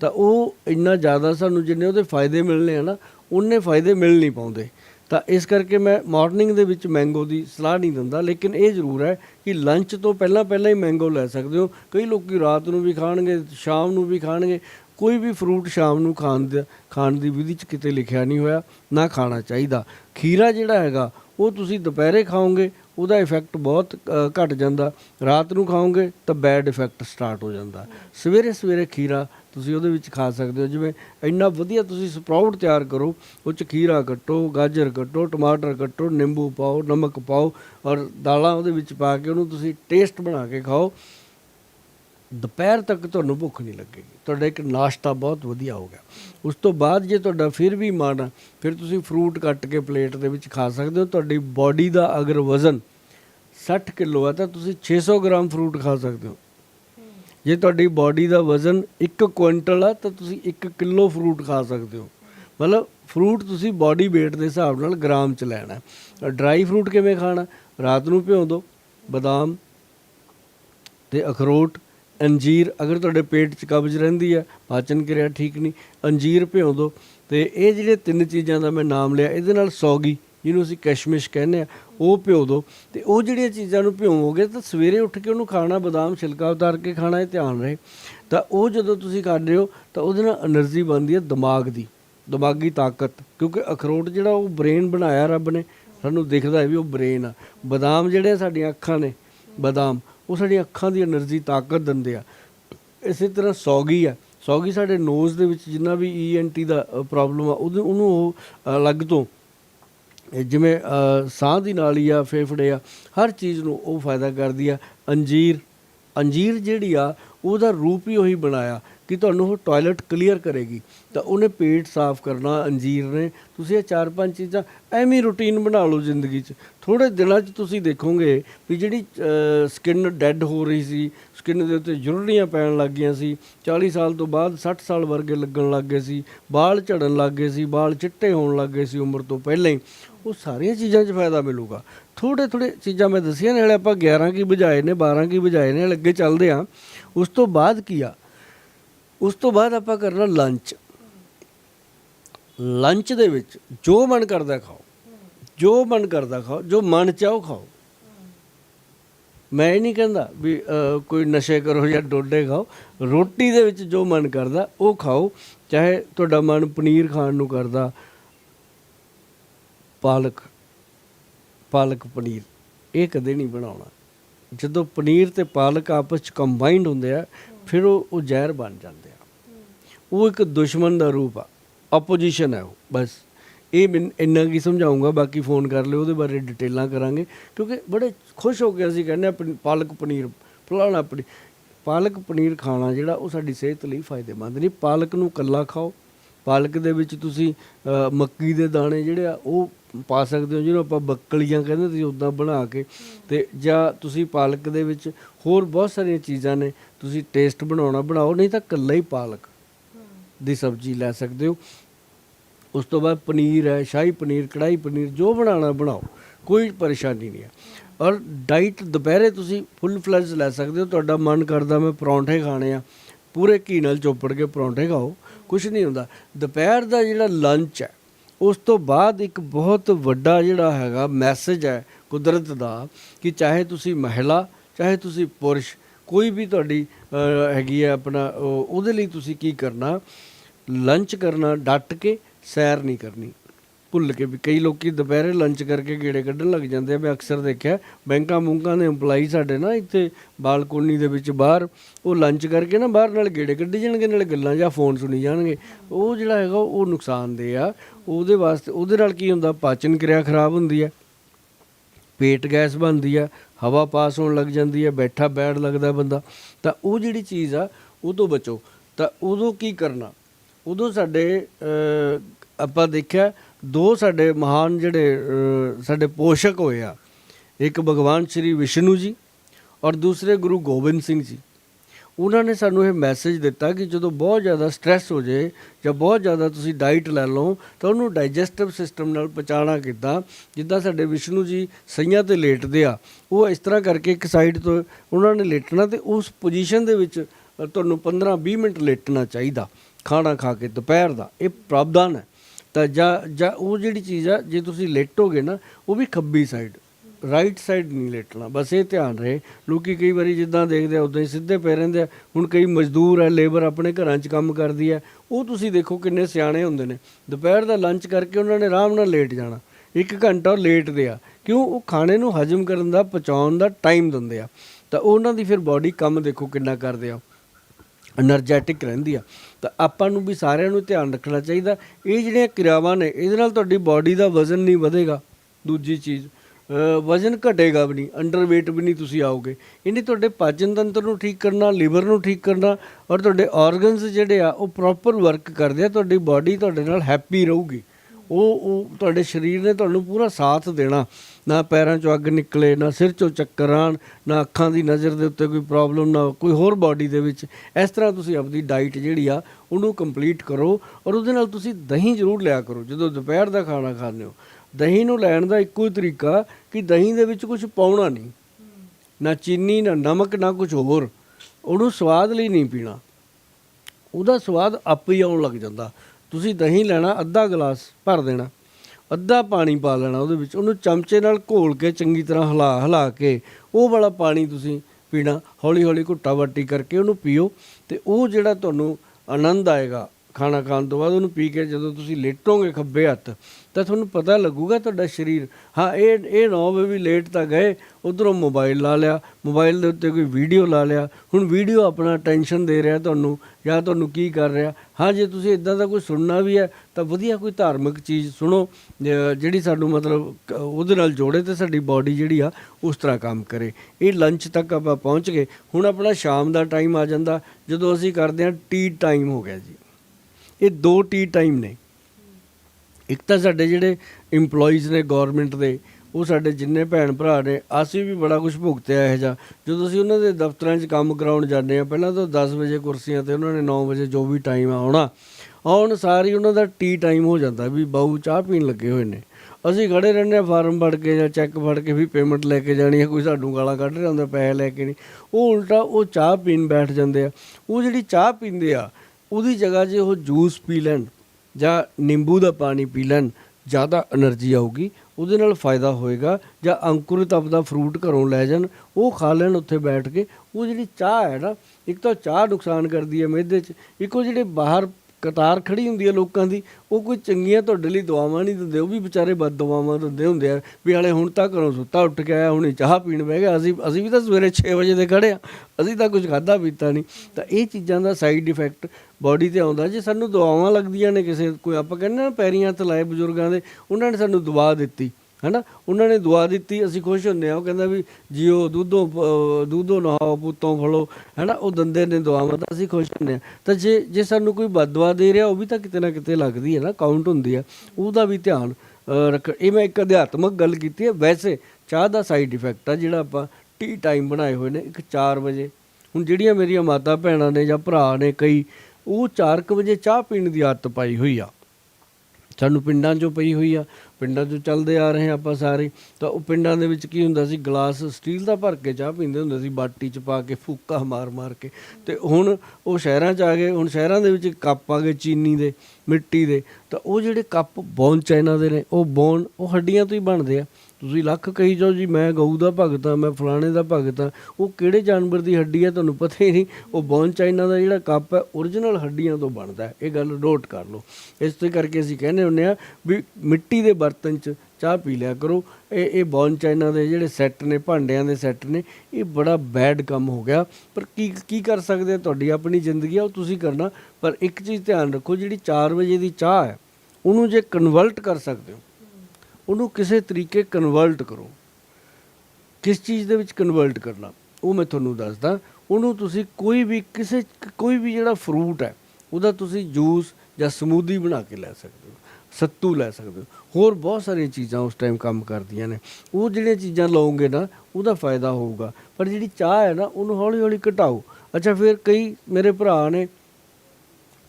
ਤਾਂ ਉਹ ਇੰਨਾ ਜ਼ਿਆਦਾ ਸਾਨੂੰ ਜਿੰਨੇ ਉਹਦੇ ਫਾਇਦੇ ਮਿਲਨੇ ਆ ਨਾ ਉਹਨੇ ਫਾਇਦੇ ਮਿਲ ਨਹੀਂ ਪਾਉਂਦੇ। ਤਾਂ ਇਸ ਕਰਕੇ ਮੈਂ ਮਾਰਨਿੰਗ ਦੇ ਵਿੱਚ ਮੈਂਗੋ ਦੀ ਸਲਾਹ ਨਹੀਂ ਦਿੰਦਾ ਲੇਕਿਨ ਇਹ ਜ਼ਰੂਰ ਹੈ ਕਿ ਲੰਚ ਤੋਂ ਪਹਿਲਾਂ ਪਹਿਲਾਂ ਹੀ ਮੈਂਗੋ ਲੈ ਸਕਦੇ ਹੋ। ਕਈ ਲੋਕੀ ਰਾਤ ਨੂੰ ਵੀ ਖਾਣਗੇ ਸ਼ਾਮ ਨੂੰ ਵੀ ਖਾਣਗੇ। ਕੋਈ ਵੀ ਫਰੂਟ ਸ਼ਾਮ ਨੂੰ ਖਾਣ ਦਾ ਖਾਣ ਦੀ ਵਿਧੀ 'ਚ ਕਿਤੇ ਲਿਖਿਆ ਨਹੀਂ ਹੋਇਆ ਨਾ ਖਾਣਾ ਚਾਹੀਦਾ। ਖੀਰਾ ਜਿਹੜਾ ਹੈਗਾ ਉਹ ਤੁਸੀਂ ਦੁਪਹਿਰੇ ਖਾਓਗੇ ਉਹਦਾ ਇਫੈਕਟ ਬਹੁਤ ਅ, ਘਟ ਜਾਂਦਾ। ਰਾਤ ਨੂੰ ਖਾਓਗੇ ਤਾਂ ਬੈਡ ਇਫੈਕਟ ਸਟਾਰਟ ਹੋ ਜਾਂਦਾ। ਸਵੇਰੇ ਸਵੇਰੇ ਖੀਰਾ ਤੁਸੀਂ ਉਹਦੇ ਵਿੱਚ ਖਾ ਸਕਦੇ ਹੋ। ਜਿਵੇਂ ਇੰਨਾ ਵਧੀਆ ਤੁਸੀਂ ਸਪਰਾਊਟ ਤਿਆਰ ਕਰੋ, ਉਹ ਚ ਖੀਰਾ ਕੱਟੋ, ਗਾਜਰ ਕੱਟੋ, ਟਮਾਟਰ ਕੱਟੋ, ਨਿੰਬੂ ਪਾਓ, ਨਮਕ ਪਾਓ ਔਰ ਦਾਲਾਂ ਉਹਦੇ ਵਿੱਚ ਪਾ ਕੇ ਉਹਨੂੰ ਤੁਸੀਂ ਟੇਸਟ ਬਣਾ ਕੇ ਖਾਓ। ਦੁਪਹਿਰ ਤੱਕ ਤੁਹਾਨੂੰ ਭੁੱਖ ਨਹੀਂ ਲੱਗੇਗੀ। ਤੁਹਾਡਾ ਇੱਕ ਨਾਸ਼ਤਾ ਬਹੁਤ ਵਧੀਆ ਹੋ ਗਿਆ। ਉਸ ਤੋਂ ਬਾਅਦ ਜੇ ਤੁਹਾਡਾ ਫਿਰ ਵੀ ਮਨ ਆ, ਫਿਰ ਤੁਸੀਂ ਫਰੂਟ ਕੱਟ ਕੇ ਪਲੇਟ ਦੇ ਵਿੱਚ ਖਾ ਸਕਦੇ ਹੋ। ਤੁਹਾਡੀ ਬਾਡੀ ਦਾ ਅਗਰ ਵਜ਼ਨ 60 ਕਿਲੋ ਹੈ ਤਾਂ ਤੁਸੀਂ 600 ਗ੍ਰਾਮ ਫਰੂਟ ਖਾ ਸਕਦੇ ਹੋ। ਜੇ ਤੁਹਾਡੀ ਬਾਡੀ ਦਾ ਵਜ਼ਨ 1 ਕੁਇੰਟਲ ਆ, ਤਾਂ ਤੁਸੀਂ 1 ਕਿਲੋ ਫਰੂਟ ਖਾ ਸਕਦੇ ਹੋ। ਮਤਲਬ ਫਰੂਟ ਤੁਸੀਂ ਬਾਡੀ weight ਦੇ ਹਿਸਾਬ ਨਾਲ ਗ੍ਰਾਮ ਚ ਲੈਣਾ ਡਰਾਈ ਫਰੂਟ ਕਿਵੇਂ ਖਾਣਾ? ਰਾਤ ਨੂੰ ਭਿਓ ਦਿਓ ਬਦਾਮ ਤੇ ਅਖਰੋਟ, ਅੰਜੀਰ। ਅਗਰ ਤੁਹਾਡੇ ਪੇਟ 'ਚ ਕਬਜ਼ ਰਹਿੰਦੀ ਆ, ਪਾਚਨ ਕਿਰਿਆ ਠੀਕ ਨਹੀਂ, ਅੰਜੀਰ ਭਿਓ ਦਿਓ ਤੇ ਇਹ ਜਿਹੜੇ ਤਿੰਨ ਚੀਜ਼ਾਂ ਦਾ ਮੈਂ ਨਾਮ ਲਿਆ, ਇਹਦੇ ਨਾਲ ਸੌਗੀ, ਜਿਹਨੂੰ ਅਸੀਂ ਕਸ਼ਮਿਸ਼ ਕਹਿੰਦੇ ਆ ਉਹ ਭਿਓ ਦਿਓ ਤੇ ਉਹ ਜਿਹੜੀਆਂ ਚੀਜ਼ਾਂ ਨੂੰ ਭਿਓਵੋਗੇ ਤਾਂ ਸਵੇਰੇ ਉੱਠ ਕੇ ਉਹਨੂੰ ਖਾਣਾ, ਬਦਾਮ, ਛਿਲਕਾ ਉਤਾਰ ਕੇ ਖਾਣਾ, ਇਹ ਧਿਆਨ ਰਹੇ। ਤਾਂ ਉਹ ਜਦੋਂ ਤੁਸੀਂ ਖਾਂਦੇ ਹੋ, ਤਾਂ ਉਹਦੇ ਨਾਲ એનર્ਜੀ ਬਣਦੀ ਹੈ ਦਿਮਾਗ ਦੀ, ਦਿਮਾਗੀ ਤਾਕਤ। ਕਿਉਂਕਿ ਅਖਰੋਟ ਜਿਹੜਾ ਉਹ ਬ੍ਰੇਨ ਬਣਾਇਆ ਰੱਬ ਨੇ, ਸਾਨੂੰ ਦਿਖਦਾ ਹੈ ਵੀ ਉਹ ਬ੍ਰੇਨ ਆ। ਬਦਾਮ ਜਿਹੜੇ ਸਾਡੀਆਂ ਅੱਖਾਂ ਨੇ, ਬਦਾਮ, ਉਹ ਸਾਡੀਆਂ ਅੱਖਾਂ ਦੀ એનર્ਜੀ ਤਾਕਤ ਦਿੰਦੇ ਆ। ਇਸੇ ਤਰ੍ਹਾਂ ਸੌਗੀ ਆ। ਸੌਗੀ ਸਾਡੇ ਨੋਜ਼ ਦੇ ਵਿੱਚ ਜਿੰਨਾ ਵੀ ਈ ਐਨ ਟੀ ਦਾ ਪ੍ਰੋਬਲਮ ਆ ਉਹਨੂੰ ਉਹ ਅਲੱਗ ਤੋਂ ਜਿਵੇਂ ਸਾਹ ਦੀ ਨਾਲੀ ਆ, ਫੇਫੜੇ ਆ, ਹਰ ਚੀਜ਼ ਨੂੰ ਉਹ ਫਾਇਦਾ ਕਰਦੀ ਆ। ਅੰਜੀਰ ਅੰਜੀਰ ਜਿਹੜੀ ਆ, ਉਹਦਾ ਰੂਪ ਹੀ ਉਹੀ ਬਣਾਇਆ। ਕਿ ਤੁਹਾਨੂੰ ਉਹ ਟਾਇਲਟ ਕਲੀਅਰ ਕਰੇਗੀ। ਤਾਂ ਉਹਨੇ ਪੇਟ ਸਾਫ਼ ਕਰਨਾ, ਅੰਜੀਰ ਨੇ। ਤੁਸੀਂ ਇਹ ਚਾਰ ਪੰਜ ਚੀਜ਼ਾਂ ਐਵੇਂ ਰੂਟੀਨ ਬਣਾ ਲਓ ਜ਼ਿੰਦਗੀ 'ਚ। ਥੋੜੇ ਦਿਨਾਂ 'ਚ ਤੁਸੀਂ ਦੇਖੋਗੇ ਵੀ ਜਿਹੜੀ ਸਕਿਨ ਡੈੱਡ ਹੋ ਰਹੀ ਸੀ ਸਕਿਨ ਦੇ ਉੱਤੇ ਜੁਰੜੀਆਂ ਪੈਣ ਲੱਗ ਗਈਆਂ ਸੀ। 40 ਸਾਲ ਤੋਂ ਬਾਅਦ 60 ਸਾਲ ਵਰਗੇ ਲੱਗਣ ਲੱਗ ਗਏ ਸੀ। ਵਾਲ ਝੜਨ ਲੱਗ ਗਏ ਸੀ, ਵਾਲ ਚਿੱਟੇ ਹੋਣ ਲੱਗ ਗਏ ਸੀ ਉਮਰ ਤੋਂ ਪਹਿਲਾਂ ਹੀ। ਉਹ ਸਾਰੀਆਂ ਚੀਜ਼ਾਂ 'ਚ ਫਾਇਦਾ ਮਿਲੂਗਾ। ਥੋੜੇ ਥੋੜੇ ਚੀਜ਼ਾਂ ਮੈਂ ਦੱਸੀਆਂ ਨੇ, ਹਲੇ ਆਪਾਂ 11 ਕੀ ਬੁਝਾਏ ਨੇ 12 ਕੀ ਬੁਝਾਏ ਨੇ ਅੱਗੇ ਚੱਲਦੇ ਆ ਉਸ ਤੋਂ ਬਾਅਦ ਕੀ ਆ? ਉਸ ਤੋਂ ਬਾਅਦ ਆਪਾਂ ਕਰਨਾ ਲੰਚ ਲੰਚ ਦੇ ਵਿੱਚ ਜੋ ਮਨ ਕਰਦਾ ਖਾਓ। ਜੋ ਮਨ ਕਰਦਾ ਖਾਓ, ਜੋ ਮਨ ਚਾਹੋ ਖਾਓ। ਮੈਂ ਇਹ ਨਹੀਂ ਕਹਿੰਦਾ ਵੀ ਕੋਈ ਨਸ਼ੇ ਕਰੋ ਜਾਂ ਡੋਡੇ ਖਾਓ। ਰੋਟੀ ਦੇ ਵਿੱਚ ਜੋ ਮਨ ਕਰਦਾ, ਉਹ ਖਾਓ। ਚਾਹੇ ਤੁਹਾਡਾ ਮਨ ਪਨੀਰ ਖਾਣ ਨੂੰ ਕਰਦਾ, ਪਾਲਕ ਪਾਲਕ ਪਨੀਰ। ਇਹ ਕਦੇ ਨਹੀਂ ਬਣਾਉਣਾ। ਜਦੋਂ ਪਨੀਰ ਤੇ ਪਾਲਕ ਆਪਸ ਚ ਕੰਬਾਈਨਡ ਹੁੰਦੇ ਆ ਫਿਰ ਉਹ ਉਹ ਜ਼ਹਿਰ ਬਣ ਜਾਂਦੇ ਆ। ਉਹ ਇੱਕ ਦੁਸ਼ਮਣ ਦਾ ਰੂਪ ਆ। ਆਪੋਜੀਸ਼ਨ ਹੈ ਉਹ, ਬਸ। ਇਹ ਮੈਂ ਇੰਨਾ ਕੀ ਸਮਝਾਉਂਗਾ ਬਾਕੀ ਫੋਨ ਕਰ ਲਿਓ, ਉਹਦੇ ਬਾਰੇ ਡਿਟੇਲਾਂ ਕਰਾਂਗੇ। ਕਿਉਂਕਿ ਬੜੇ ਖੁਸ਼ ਹੋ ਕੇ ਅਸੀਂ ਕਹਿੰਦੇ ਆ, ਪਨ- ਪਾਲਕ ਪਨੀਰ, ਫਲਾਣਾ ਪਨੀਰ ਪਾਲਕ ਪਨੀਰ ਖਾਣਾ ਜਿਹੜਾ, ਉਹ ਸਾਡੀ ਸਿਹਤ ਲਈ ਫਾਇਦੇਮੰਦ ਨਹੀਂ। ਪਾਲਕ ਨੂੰ ਕੱਲਾ ਖਾਓ। ਪਾਲਕ ਦੇ ਵਿੱਚ ਤੁਸੀਂ ਮੱਕੀ ਦੇ ਦਾਣੇ ਜਿਹੜੇ ਆ, ਉਹ ਪਾ ਸਕਦੇ ਹੋ, ਜਿਹਨੂੰ ਆਪਾਂ ਬੱਕਲੀਆਂ ਕਹਿੰਦੇ ਤੁਸੀਂ ਉਦਾਂ ਬਣਾ ਕੇ ਤੇ ਜਾਂ ਤੁਸੀਂ ਪਾਲਕ ਦੇ ਵਿੱਚ ਹੋਰ ਬਹੁਤ ਸਾਰੀਆਂ ਚੀਜ਼ਾਂ ਨੇ, ਤੁਸੀਂ ਟੇਸਟ ਬਣਾਉਣਾ, ਬਣਾਓ, ਨਹੀਂ ਤਾਂ ਕੱਲਾ ਹੀ ਪਾਲਕ ਦੀ ਸਬਜ਼ੀ ਲੈ ਸਕਦੇ ਹੋ। ਉਸ ਤੋਂ ਬਾਅਦ ਪਨੀਰ ਹੈ, ਸ਼ਾਹੀ ਪਨੀਰ ਕੜਾਈ ਪਨੀਰ, ਜੋ ਬਣਾਉਣਾ ਬਣਾਓ, ਕੋਈ ਪਰੇਸ਼ਾਨੀ ਨਹੀਂ ਹੈ। ਔਰ ਡਾਈਟ ਦੁਪਹਿਰੇ ਤੁਸੀਂ ਫੁੱਲ ਫਲੈਜ ਲੈ ਸਕਦੇ ਹੋ, ਤੁਹਾਡਾ ਮਨ ਕਰਦਾ ਮੈਂ ਪਰੌਂਠੇ ਖਾਣੇ ਆ, ਪੂਰੇ ਘੀ ਨਾਲ ਚੋਪੜ ਕੇ ਪਰੌਂਠੇ ਖਾਓ ਕੁਝ ਨਹੀਂ ਹੁੰਦਾ। ਦੁਪਹਿਰ ਦਾ ਜਿਹੜਾ ਲੰਚ ਹੈ ਉਸ ਤੋਂ ਬਾਅਦ ਇੱਕ ਬਹੁਤ ਵੱਡਾ ਜਿਹੜਾ ਹੈਗਾ ਮੈਸੇਜ ਹੈ ਕੁਦਰਤ ਦਾ ਕਿ ਚਾਹੇ ਤੁਸੀਂ ਮਹਿਲਾ, ਚਾਹੇ ਤੁਸੀਂ ਪੁਰਸ਼, ਕੋਈ ਵੀ ਤੁਹਾਡੀ ਹੈਗੀ ਹੈ ਆਪਣਾ, ਉਹ- ਉਹਦੇ ਲਈ ਤੁਸੀਂ ਕੀ ਕਰਨਾ? ਲੰਚ ਕਰਨਾ, ਡਟ ਕੇ ਸੈਰ ਨਹੀਂ ਕਰਨੀ। ਭੁੱਲ ਕੇ ਵੀ ਕਈ ਲੋਕੀ ਦੁਪਹਿਰੇ ਲੰਚ ਕਰਕੇ ਗੇੜੇ ਕੱਢਣ ਲੱਗ ਜਾਂਦੇ ਆ। ਮੈਂ ਅਕਸਰ ਦੇਖਿਆ, ਬੈਂਕਾਂ ਮੁੰਕਾਂ ਦੇ EMPLOYEE ਸਾਡੇ ਨਾ ਇੱਥੇ ਬਾਲਕੋਨੀ ਦੇ ਵਿੱਚ ਬਾਹਰ, ਉਹ ਲੰਚ ਕਰਕੇ ਨਾ ਬਾਹਰ ਨਾਲ ਗੇੜੇ ਕੱਢੀ ਜਾਣਗੇ, ਨਾਲ ਗੱਲਾਂ ਜਾਂ ਫੋਨ ਸੁਣੀ ਜਾਣਗੇ। ਉਹ ਜਿਹੜਾ ਹੈਗਾ, ਉਹ ਨੁਕਸਾਨਦੇਹ ਆ। ਉਹਦੇ ਵਾਸਤੇ, ਉਹਦੇ ਨਾਲ ਕੀ ਹੁੰਦਾ, ਪਾਚਨ ਕਿਰਿਆ ਖਰਾਬ ਹੁੰਦੀ ਹੈ ਪੇਟ ਗੈਸ ਬਣਦੀ ਆ, ਹਵਾ ਪਾਸ ਹੋਣ ਲੱਗ ਜਾਂਦੀ ਹੈ ਬੈਠਾ ਬੈਠ ਲੱਗਦਾ ਬੰਦਾ। ਤਾਂ ਉਹ ਜਿਹੜੀ ਚੀਜ਼ ਆ, ਉਹ ਤੋਂ ਬਚੋ। ਤਾਂ ਉਦੋਂ ਕੀ ਕਰਨਾ? ਉਦੋਂ ਸਾਡੇ ਆਪਾਂ ਦੇਖਿਆ ਦੋ ਸਾਡੇ ਮਹਾਨ ਜਿਹੜੇ ਸਾਡੇ ਪੋਸ਼ਕ ਹੋਏ ਆ, ਇੱਕ ਭਗਵਾਨ ਸ਼੍ਰੀ ਵਿਸ਼ਨੂੰ ਜੀ ਔਰ ਦੂਸਰੇ ਗੁਰੂ ਗੋਬਿੰਦ ਸਿੰਘ ਜੀ। ਉਹਨਾਂ ਨੇ ਸਾਨੂੰ ਇਹ ਮੈਸੇਜ ਦਿੱਤਾ ਕਿ ਜਦੋਂ ਬਹੁਤ ਜ਼ਿਆਦਾ ਸਟ੍ਰੈਸ ਹੋ ਜਾਏ ਜਾਂ ਬਹੁਤ ਜ਼ਿਆਦਾ ਤੁਸੀਂ ਡਾਈਟ ਲੈ ਲਓ, ਤਾਂ ਉਹਨੂੰ ਡਾਈਜੈਸਟਿਵ ਸਿਸਟਮ ਨਾਲ ਪਚਾਣਾ ਕਿੱਦਾਂ, ਜਿੱਦਾਂ ਸਾਡੇ ਵਿਸ਼ਨੂੰ ਜੀ ਸਈਆਂ ਤੇ ਲੇਟਦੇ ਆ, ਉਹ ਇਸ ਤਰ੍ਹਾਂ ਕਰਕੇ ਇੱਕ ਸਾਈਡ ਤੋਂ ਉਹਨਾਂ ਨੇ ਲੇਟਣਾ ਤੇ ਉਸ ਪੋਜੀਸ਼ਨ ਦੇ ਵਿੱਚ ਤੁਹਾਨੂੰ 15-20 ਮਿੰਟ ਲੇਟਣਾ ਚਾਹੀਦਾ, ਖਾਣਾ ਖਾ ਕੇ ਦੁਪਹਿਰ ਦਾ, ਇਹ ਪ੍ਰਾਵਧਾਨ ਹੈ। ਤਾਂ ਜਾਂ ਜਾਂ ਉਹ ਜਿਹੜੀ ਚੀਜ਼ ਆ, ਜੇ ਤੁਸੀਂ ਲੇਟੋਗੇ ਨਾ, ਉਹ ਵੀ ਖੱਬੀ ਸਾਈਡ ਰਾਈਟ ਸਾਈਡ ਨਹੀਂ ਲੇਟਣਾ। ਬਸ ਇਹ ਧਿਆਨ ਰਹੇ। ਲੋਕੀ ਕਈ ਵਾਰੀ ਜਿੱਦਾਂ ਦੇਖਦੇ ਆ, ਉਦਾਂ ਹੀ ਸਿੱਧੇ ਪੈ ਰਹਿੰਦੇ ਆ। ਹੁਣ ਕਈ ਮਜ਼ਦੂਰ ਹੈ ਲੇਬਰ ਆਪਣੇ ਘਰਾਂ 'ਚ ਕੰਮ ਕਰਦੀ ਹੈ ਉਹ ਤੁਸੀਂ ਦੇਖੋ ਕਿੰਨੇ ਸਿਆਣੇ ਹੁੰਦੇ ਨੇ। ਦੁਪਹਿਰ ਦਾ ਲੰਚ ਕਰਕੇ ਉਹਨਾਂ ਨੇ ਆਰਾਮ ਨਾਲ ਲੇਟ ਜਾਣਾ। ਇੱਕ ਘੰਟਾ ਉਹ ਲੇਟਦੇ ਆ। ਕਿਉਂ? ਉਹ ਖਾਣੇ ਨੂੰ ਹਜਮ ਕਰਨ ਦਾ ਪਚਾਉਣ ਦਾ ਟਾਈਮ ਦਿੰਦੇ ਆ। ਤਾਂ ਉਹਨਾਂ ਦੀ ਫਿਰ ਬਾਡੀ ਕੰਮ ਦੇਖੋ ਕਿੰਨਾ ਕਰਦੇ ਆ। ਐਨਰਜੈਟਿਕ ਰਹਿੰਦੀ ਆ। ਤਾਂ ਆਪਾਂ ਨੂੰ ਵੀ ਸਾਰਿਆਂ ਨੂੰ ਧਿਆਨ ਰੱਖਣਾ ਚਾਹੀਦਾ। ਇਹ ਜਿਹੜੀਆਂ ਕਿਰਿਆਵਾਂ ਨੇ, ਇਹਦੇ ਨਾਲ ਤੁਹਾਡੀ ਬਾਡੀ ਦਾ ਵਜ਼ਨ ਨਹੀਂ ਵਧੇਗਾ। ਦੂਜੀ ਚੀਜ਼ ਵਜ਼ਨ ਘਟੇਗਾ ਵੀ ਨਹੀਂ ਅੰਡਰ weight ਵੀ ਨਹੀਂ ਤੁਸੀਂ ਆਓਗੇ। ਇਹਨੇ ਤੁਹਾਡੇ ਪਾਚਨ ਤੰਤਰ ਨੂੰ ਠੀਕ ਕਰਨਾ ਲਿਵਰ ਨੂੰ ਠੀਕ ਕਰਨਾ ਔਰ ਤੁਹਾਡੇ ਆਰਗਨਸ ਜਿਹੜੇ ਆ, ਉਹ ਪ੍ਰੋਪਰ ਵਰਕ ਕਰਦੇ ਆ। ਤੁਹਾਡੀ ਬਾਡੀ ਤੁਹਾਡੇ ਨਾਲ ਹੈਪੀ ਰਹੂਗੀ। ਉਹ ਉਹ ਤੁਹਾਡੇ ਸਰੀਰ ਨੇ ਤੁਹਾਨੂੰ ਪੂਰਾ ਸਾਥ ਦੇਣਾ। ਨਾ ਪੈਰਾਂ 'ਚੋਂ ਅੱਗ ਨਿਕਲੇ, ਨਾ ਸਿਰ 'ਚੋਂ ਚੱਕਰ ਆਉਣ ਨਾ ਅੱਖਾਂ ਦੀ ਨਜ਼ਰ ਦੇ ਉੱਤੇ ਕੋਈ ਪ੍ਰੋਬਲਮ ਨਾ ਕੋਈ ਹੋਰ ਬਾਡੀ ਦੇ ਵਿੱਚ। ਇਸ ਤਰ੍ਹਾਂ ਤੁਸੀਂ ਆਪਣੀ ਡਾਈਟ ਜਿਹੜੀ ਆ, ਉਹਨੂੰ ਕੰਪਲੀਟ ਕਰੋ ਔਰ ਉਹਦੇ ਨਾਲ ਤੁਸੀਂ ਦਹੀਂ ਜ਼ਰੂਰ ਲਿਆ ਕਰੋ। ਜਦੋਂ ਦੁਪਹਿਰ ਦਾ ਖਾਣਾ ਖਾਂਦੇ ਹੋ, ਦਹੀਂ ਨੂੰ ਲੈਣ ਦਾ ਇੱਕੋ ਹੀ ਤਰੀਕਾ ਕਿ ਦਹੀਂ ਦੇ ਵਿੱਚ ਕੁਝ ਪਾਉਣਾ ਨਹੀਂ। ਨਾ ਚੀਨੀ, ਨਾ ਨਮਕ, ਨਾ ਕੁਝ ਹੋਰ। ਉਹਨੂੰ ਸਵਾਦ ਲਈ ਨਹੀਂ ਪੀਣਾ। ਉਹਦਾ ਸਵਾਦ ਆਪੇ ਹੀ ਆਉਣ ਲੱਗ ਜਾਂਦਾ। ਤੁਸੀਂ ਦਹੀਂ ਲੈਣਾ, ਅੱਧਾ ਗਲਾਸ ਭਰ ਦੇਣਾ। ਅੱਧਾ ਪਾਣੀ ਪਾ ਲੈਣਾ ਉਹਦੇ ਵਿੱਚ, ਉਹਨੂੰ ਚਮਚੇ ਨਾਲ ਘੋਲ ਕੇ ਚੰਗੀ ਤਰ੍ਹਾਂ ਹਿਲਾ ਹਿਲਾ ਕੇ, ਉਹ ਵਾਲਾ ਪਾਣੀ ਤੁਸੀਂ ਪੀਣਾ ਹੌਲੀ ਹੌਲੀ ਘੁੱਟਾ ਵੱਟੀ ਕਰਕੇ ਉਹਨੂੰ ਪੀਓ ਤੇ ਉਹ ਜਿਹੜਾ ਤੁਹਾਨੂੰ ਆਨੰਦ ਆਏਗਾ ਖਾਣਾ ਖਾਣ ਤੋਂ ਬਾਅਦ ਉਹਨੂੰ ਪੀ ਕੇ ਜਦੋਂ ਤੁਸੀਂ ਲੇਟੋਗੇ ਖੱਬੇ ਹੱਥ, ਤਾਂ ਤੁਹਾਨੂੰ ਪਤਾ ਲੱਗੂਗਾ ਤੁਹਾਡਾ ਸਰੀਰ। ਹਾਂ, ਇਹ ਇਹ ਨਾ ਹੋਵੇ ਵੀ ਲੇਟ ਤਾਂ ਗਏ, ਉਧਰੋਂ ਮੋਬਾਈਲ ਲਾ ਲਿਆ ਮੋਬਾਈਲ ਦੇ ਉੱਤੇ ਕੋਈ ਵੀਡੀਓ ਲਾ ਲਿਆ। ਹੁਣ ਵੀਡੀਓ ਆਪਣਾ ਟੈਨਸ਼ਨ ਦੇ ਰਿਹਾ ਤੁਹਾਨੂੰ, ਜਾਂ ਤੁਹਾਨੂੰ ਕੀ ਕਰ ਰਿਹਾ। ਹਾਂ, ਜੇ ਤੁਸੀਂ ਇਦਾਂ ਦਾ ਕੋਈ ਸੁਣਨਾ ਵੀ ਹੈ, ਤਾਂ ਵਧੀਆ ਕੋਈ ਧਾਰਮਿਕ ਚੀਜ਼ ਸੁਣੋ ਜਿਹੜੀ ਸਾਨੂੰ ਮਤਲਬ ਉਹਦੇ ਨਾਲ ਜੋੜੇ ਤੇ ਸਾਡੀ ਬਾਡੀ ਜਿਹੜੀ ਆ, ਉਸ ਤਰ੍ਹਾਂ ਕੰਮ ਕਰੇ। ਇਹ ਲੰਚ ਤੱਕ ਆਪਾਂ ਪਹੁੰਚ ਗਏ। ਹੁਣ ਆਪਣਾ ਸ਼ਾਮ ਦਾ ਟਾਈਮ ਆ ਜਾਂਦਾ। ਜਦੋਂ ਅਸੀਂ ਕਰਦੇ ਹਾਂ ਟੀ ਟਾਈਮ ਹੋ ਗਿਆ ਜੀ। ਇਹ ਦੋ ਟੀ ਟਾਈਮ ਨੇ। ਇੱਕ ਤਾਂ ਸਾਡੇ ਜਿਹੜੇ EMPLOYEES ਨੇ ਗਵਰਨਮੈਂਟ ਦੇ, ਉਹ ਸਾਡੇ ਜਿੰਨੇ ਭੈਣ ਭਰਾ ਨੇ, ਅਸੀਂ ਵੀ ਬੜਾ ਕੁਝ ਭੁਗਤਿਆ ਇਹ ਜਾ ਜਦੋਂ ਅਸੀਂ ਉਹਨਾਂ ਦੇ ਦਫ਼ਤਰਾਂ 'ਚ ਕੰਮ ਕਰਾਉਣ ਜਾਂਦੇ ਆ ਪਹਿਲਾਂ ਤਾਂ 10 ਵਜੇ ਕੁਰਸੀਆਂ ਤੇ ਉਹਨਾਂ ਨੇ 9 ਵਜੇ ਜੋ ਵੀ ਟਾਈਮ ਆਉਣਾ। ਆਉਣ ਸਾਰੀ ਉਹਨਾਂ ਦਾ ਟੀ ਟਾਈਮ ਹੋ ਜਾਂਦਾ ਵੀ ਬਾਊ ਚਾਹ ਪੀਣ ਲੱਗੇ ਹੋਏ ਨੇ। ਅਸੀਂ ਖੜੇ ਰਹਿੰਦੇ ਆ ਫਾਰਮ ਫੜ ਕੇ ਜਾਂ ਚੈੱਕ ਫੜ ਕੇ ਵੀ ਪੇਮੈਂਟ ਲੈ ਕੇ ਜਾਣੀ ਹੈ, ਕੋਈ ਸਾਨੂੰ ਗਾਲਾਂ ਕੱਢ ਰਿਹਾ ਹੁੰਦਾ, ਪੈਸੇ ਲੈ ਕੇ ਨਹੀਂ। ਉਹ ਉਲਟਾ ਉਹ ਚਾਹ ਪੀਣ ਬੈਠ ਜਾਂਦੇ ਆ। ਉਹ ਜਿਹੜੀ ਚਾਹ ਪੀਂਦੇ ਆ ਉਹਦੀ ਜਗ੍ਹਾ ਜੇ ਉਹ ਜੂਸ ਪੀ ਲੈਣ ਜਾਂ ਨਿੰਬੂ ਦਾ ਪਾਣੀ ਪੀ ਲੈਣ, ਜ਼ਿਆਦਾ એનર્ਜੀ ਆਊਗੀ, ਉਹਦੇ ਨਾਲ ਫਾਇਦਾ ਹੋਏਗਾ ਜਾਂ ਅੰਕੁਰਿਤ ਆਪਦਾ ਫਰੂਟ ਘਰੋਂ ਲੈ ਜਾਣ, ਉਹ ਖਾ ਲੈਣ ਉੱਥੇ ਬੈਠ ਕੇ, ਉਹ ਜਿਹੜੀ ਚਾਹ ਹੈ ਨਾ, ਇੱਕ ਤਾਂ ਚਾਹ ਨੁਕਸਾਨ ਕਰਦੀ ਹੈ ਮਿਹਦੇ 'ਚ, ਇੱਕ ਉਹ ਜਿਹੜੇ ਬਾਹਰ ਕਤਾਰ ਖੜੀ ਹੁੰਦੀ ਹੈ ਲੋਕਾਂ ਦੀ, ਉਹ ਕੋਈ ਚੰਗੀਆਂ ਤੁਹਾਡੇ ਲਈ ਦੁਆਵਾਂ ਨਹੀਂ ਦਿੰਦੇ, ਉਹ ਵੀ ਵਿਚਾਰੇ ਬਦ ਦੁਆਵਾਂ ਦਿੰਦੇ ਹੁੰਦੇ ਆ, ਵੀ ਹਲੇ ਹੁਣ ਤਾਂ ਘਰੋਂ ਸੁੱਤਾ ਉੱਠ ਕੇ ਆਇਆ, ਹੁਣੇ ਚਾਹ ਪੀਣ ਬਹਿ ਗਿਆ, ਅਸੀਂ ਅਸੀਂ ਵੀ ਤਾਂ ਸਵੇਰੇ 6 ਵਜੇ ਦੇ ਖੜੇ ਆ, ਅਸੀਂ ਤਾਂ ਕੁਝ ਖਾਦਾ ਪੀਤਾ ਨਹੀਂ। ਤਾਂ ਇਹ ਚੀਜ਼ਾਂ ਦਾ ਸਾਈਡ ਇਫੈਕਟ ਬਾਡੀ ਤੇ ਆਉਂਦਾ ਜੇ ਸਾਨੂੰ ਦੁਆਵਾਂ ਲੱਗਦੀਆਂ ਨੇ ਕਿਸੇ ਕੋਈ, ਆਪਾਂ ਕਹਿੰਦੇ ਨਾ ਪੈਰੀਆਂ ਹੱਥ ਲਾਏ ਬਜ਼ੁਰਗਾਂ ਦੇ, ਉਹਨਾਂ ਨੇ ਸਾਨੂੰ ਦੁਆ ਦਿੱਤੀ, ਹੈਨਾ? ਉਹਨਾਂ ਨੇ ਦੁਆ ਦਿੱਤੀ, ਅਸੀਂ ਖੁਸ਼ ਹੁੰਦੇ ਆ ਉਹ ਕਹਿੰਦਾ ਵੀ ਜੀਓ ਦੁੱਧੋਂ ਦੁੱਧੋਂ ਨਹਾਓ, ਪੁੱਤੋਂ ਫੜੋ, ਹੈਨਾ? ਉਹ ਦੰਦੇ ਨੇ ਦੁਆਵਾਂ ਤਾਂ ਅਸੀਂ ਖੁਸ਼ ਹੁੰਦੇ ਆ ਤਾਂ ਜੇ ਜੇ ਸਾਨੂੰ ਕੋਈ ਬਦਦੁਆ ਦੇ ਰਿਹਾ, ਉਹ ਵੀ ਤਾਂ ਕਿਤੇ ਨਾ ਕਿਤੇ ਲੱਗਦੀ ਹੈ ਨਾ ਕਾਊਂਟ ਹੁੰਦੀ ਆ ਉਹਦਾ ਵੀ ਧਿਆਨ ਰੱਖ, ਇਹ ਮੈਂ ਇੱਕ ਅਧਿਆਤਮਕ ਗੱਲ ਕੀਤੀ ਹੈ। ਵੈਸੇ ਚਾਹ ਦਾ ਸਾਈਡ ਇਫੈਕਟ ਆ ਜਿਹੜਾ ਆਪਾਂ ਟੀ ਟਾਈਮ ਬਣਾਏ ਹੋਏ ਨੇ, ਇੱਕ 4 ਵਜੇ। ਹੁਣ ਜਿਹੜੀਆਂ ਮੇਰੀਆਂ ਮਾਤਾ ਭੈਣਾਂ ਨੇ ਜਾਂ ਭਰਾ ਨੇ ਕਈ ਉਹ 4 ਵਜੇ ਚਾਹ ਪੀਣ ਦੀ ਆਦਤ ਪਾਈ ਹੋਈ ਆ। ਸਾਨੂੰ ਪਿੰਡਾਂ 'ਚੋਂ ਪਈ ਹੋਈ ਆ। ਪਿੰਡਾਂ 'ਚੋਂ ਚੱਲਦੇ ਆ ਰਹੇ ਹਾਂ ਆਪਾਂ ਸਾਰੇ। ਤਾਂ ਉਹ ਪਿੰਡਾਂ ਦੇ ਵਿੱਚ ਕੀ ਹੁੰਦਾ ਸੀ, ਗਲਾਸ ਸਟੀਲ ਦਾ ਭਰ ਕੇ ਚਾਹ ਪੀਂਦੇ ਹੁੰਦੇ ਸੀ, ਬਾਟੀ 'ਚ ਪਾ ਕੇ, ਫੂਕਾ ਮਾਰ ਮਾਰ ਕੇ। ਤੇ ਹੁਣ ਉਹ ਸ਼ਹਿਰਾਂ 'ਚ ਆ ਗਏ, ਹੁਣ ਸ਼ਹਿਰਾਂ ਦੇ ਵਿੱਚ ਕੱਪ ਆ ਗਏ ਚੀਨੀ ਦੇ। ਮਿੱਟੀ ਦੇ, ਤਾਂ ਉਹ ਜਿਹੜੇ ਕੱਪ ਬੌਨ ਚਾਈਨਾ ਦੇ ਨੇ, ਉਹ ਬੌਨ, ਉਹ ਹੱਡੀਆਂ ਤੋਂ ਹੀ ਬਣਦੇ ਆ। ਤੁਸੀਂ ਲੱਖ ਕਹੀ ਜਾਓ ਜੀ, ਮੈਂ ਗਊ ਦਾ ਭਗਤ ਹਾਂ, ਮੈਂ ਫਲਾਣੇ ਦਾ ਭਗਤ ਹਾਂ, ਉਹ ਕਿਹੜੇ ਜਾਨਵਰ ਦੀ ਹੱਡੀ ਹੈ ਤੁਹਾਨੂੰ ਪਤਾ ਹੀ ਨਹੀਂ। ਉਹ ਬੌਨ ਚਾਈਨਾ ਦਾ ਜਿਹੜਾ ਕੱਪ ਹੈ origignal ਹੱਡੀਆਂ ਤੋਂ ਬਣਦਾ ਇਹ ਗੱਲ ਨੋਟ ਕਰ ਲਓ। ਇਸ ਤੋਂ ਕਰਕੇ ਅਸੀਂ ਕਹਿੰਦੇ ਹੁੰਦੇ ਆ ਵੀ ਮਿੱਟੀ ਦੇ ਬਰਤਨ 'ਚ ਚਾਹ ਪੀ ਲਿਆ ਕਰੋ। ਇਹ ਇਹ ਬੌਨ ਚਾਈਨਾ ਦੇ ਜਿਹੜੇ ਸੈੱਟ ਨੇ, ਭਾਂਡਿਆਂ ਦੇ ਸੈੱਟ ਨੇ, ਇਹ ਬੜਾ ਬੈਡ ਕੰਮ ਹੋ ਗਿਆ। ਪਰ ਕੀ ਕੀ ਕਰ ਸਕਦੇ ਆ ਤੁਹਾਡੀ ਆਪਣੀ ਜ਼ਿੰਦਗੀ ਆ, ਉਹ ਤੁਸੀਂ ਕਰਨਾ। ਪਰ ਇੱਕ ਚੀਜ਼ ਧਿਆਨ ਰੱਖੋ, ਜਿਹੜੀ 4 ਵਜੇ ਦੀ ਚਾਹ ਹੈ, ਉਹਨੂੰ ਜੇ ਕਨਵਰਟ ਕਰ ਸਕਦੇ ਹੋ, ਉਹਨੂੰ ਕਿਸੇ ਤਰੀਕੇ ਕਨਵਰਟ ਕਰੋ। ਕਿਸ ਚੀਜ਼ ਦੇ ਵਿੱਚ ਕਨਵਰਟ ਕਰਨਾ, ਉਹ ਮੈਂ ਤੁਹਾਨੂੰ ਦੱਸਦਾ। ਉਹਨੂੰ ਤੁਸੀਂ ਕੋਈ ਵੀ, ਕਿਸੇ, ਕੋਈ ਵੀ ਜਿਹੜਾ ਫਰੂਟ ਹੈ, ਉਹਦਾ ਤੁਸੀਂ ਜੂਸ ਜਾਂ ਸਮੂਦੀ ਬਣਾ ਕੇ ਲੈ ਸਕਦੇ ਹੋ। ਸੱਤੂ ਲੈ ਸਕਦੇ ਹੋ। ਹੋਰ ਬਹੁਤ ਸਾਰੀਆਂ ਚੀਜ਼ਾਂ ਉਸ ਟਾਈਮ ਕੰਮ ਕਰਦੀਆਂ ਨੇ। ਉਹ ਜਿਹੜੀਆਂ ਚੀਜ਼ਾਂ ਲਓਗੇ ਨਾ, ਉਹਦਾ ਫਾਇਦਾ ਹੋਊਗਾ। ਪਰ ਜਿਹੜੀ ਚਾਹ ਹੈ ਨਾ, ਉਹਨੂੰ ਹੌਲੀ ਹੌਲੀ ਘਟਾਓ। ਅੱਛਾ, ਫਿਰ ਕਈ ਮੇਰੇ ਭਰਾ ਨੇ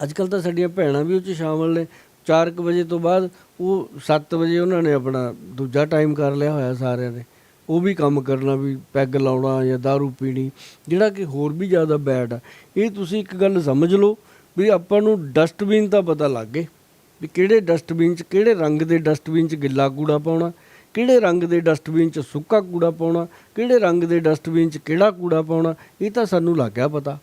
ਅੱਜ ਕੱਲ ਤਾਂ ਸਾਡੀਆਂ ਭੈਣਾਂ ਵੀ ਉਹ 'ਚ ਸ਼ਾਮਲ ਨੇ। 4 ਵਜੇ ਤੋਂ ਬਾਅਦ ਉਹ 7 ਵਜੇ ਉਹਨਾਂ ਨੇ ਆਪਣਾ ਦੂਜਾ ਟਾਈਮ ਕਰ ਲਿਆ ਹੋਇਆ ਸਾਰਿਆਂ ਨੇ। ਉਹ ਵੀ ਕੰਮ ਕਰਨਾ ਵੀ, ਪੈਗ ਲਾਉਣਾ ਜਾਂ दारू ਪੀਣੀ, ਜਿਹੜਾ ਕਿ ਹੋਰ ਵੀ ਜ਼ਿਆਦਾ ਬੈਡ ਆ। ਇਹ ਤੁਸੀਂ ਇੱਕ ਗੱਲ ਸਮਝ ਲਓ ਵੀ ਆਪਾਂ ਨੂੰ ਡਸਟਬਿਨ ਤਾਂ ਪਤਾ ਲੱਗ ਗਏ। ਵੀ ਕਿਹੜੇ ਡਸਟਬਿਨ 'ਚ, ਕਿਹੜੇ ਰੰਗ ਦੇ ਡਸਟਬਿਨ 'ਚ ਗਿੱਲਾ ਕੂੜਾ ਪਾਉਣਾ, ਕਿਹੜੇ ਰੰਗ ਦੇ ਡਸਟਬਿਨ 'ਚ ਸੁੱਕਾ ਕੂੜਾ ਪਾਉਣਾ, ਕਿਹੜੇ ਰੰਗ ਦੇ ਡਸਟਬਿਨ 'ਚ ਕਿਹੜਾ ਕੂੜਾ ਪਾਉਣਾ, ਇਹ ਤਾਂ ਸਾਨੂੰ ਲੱਗ ਗਿਆ ਪਤਾ।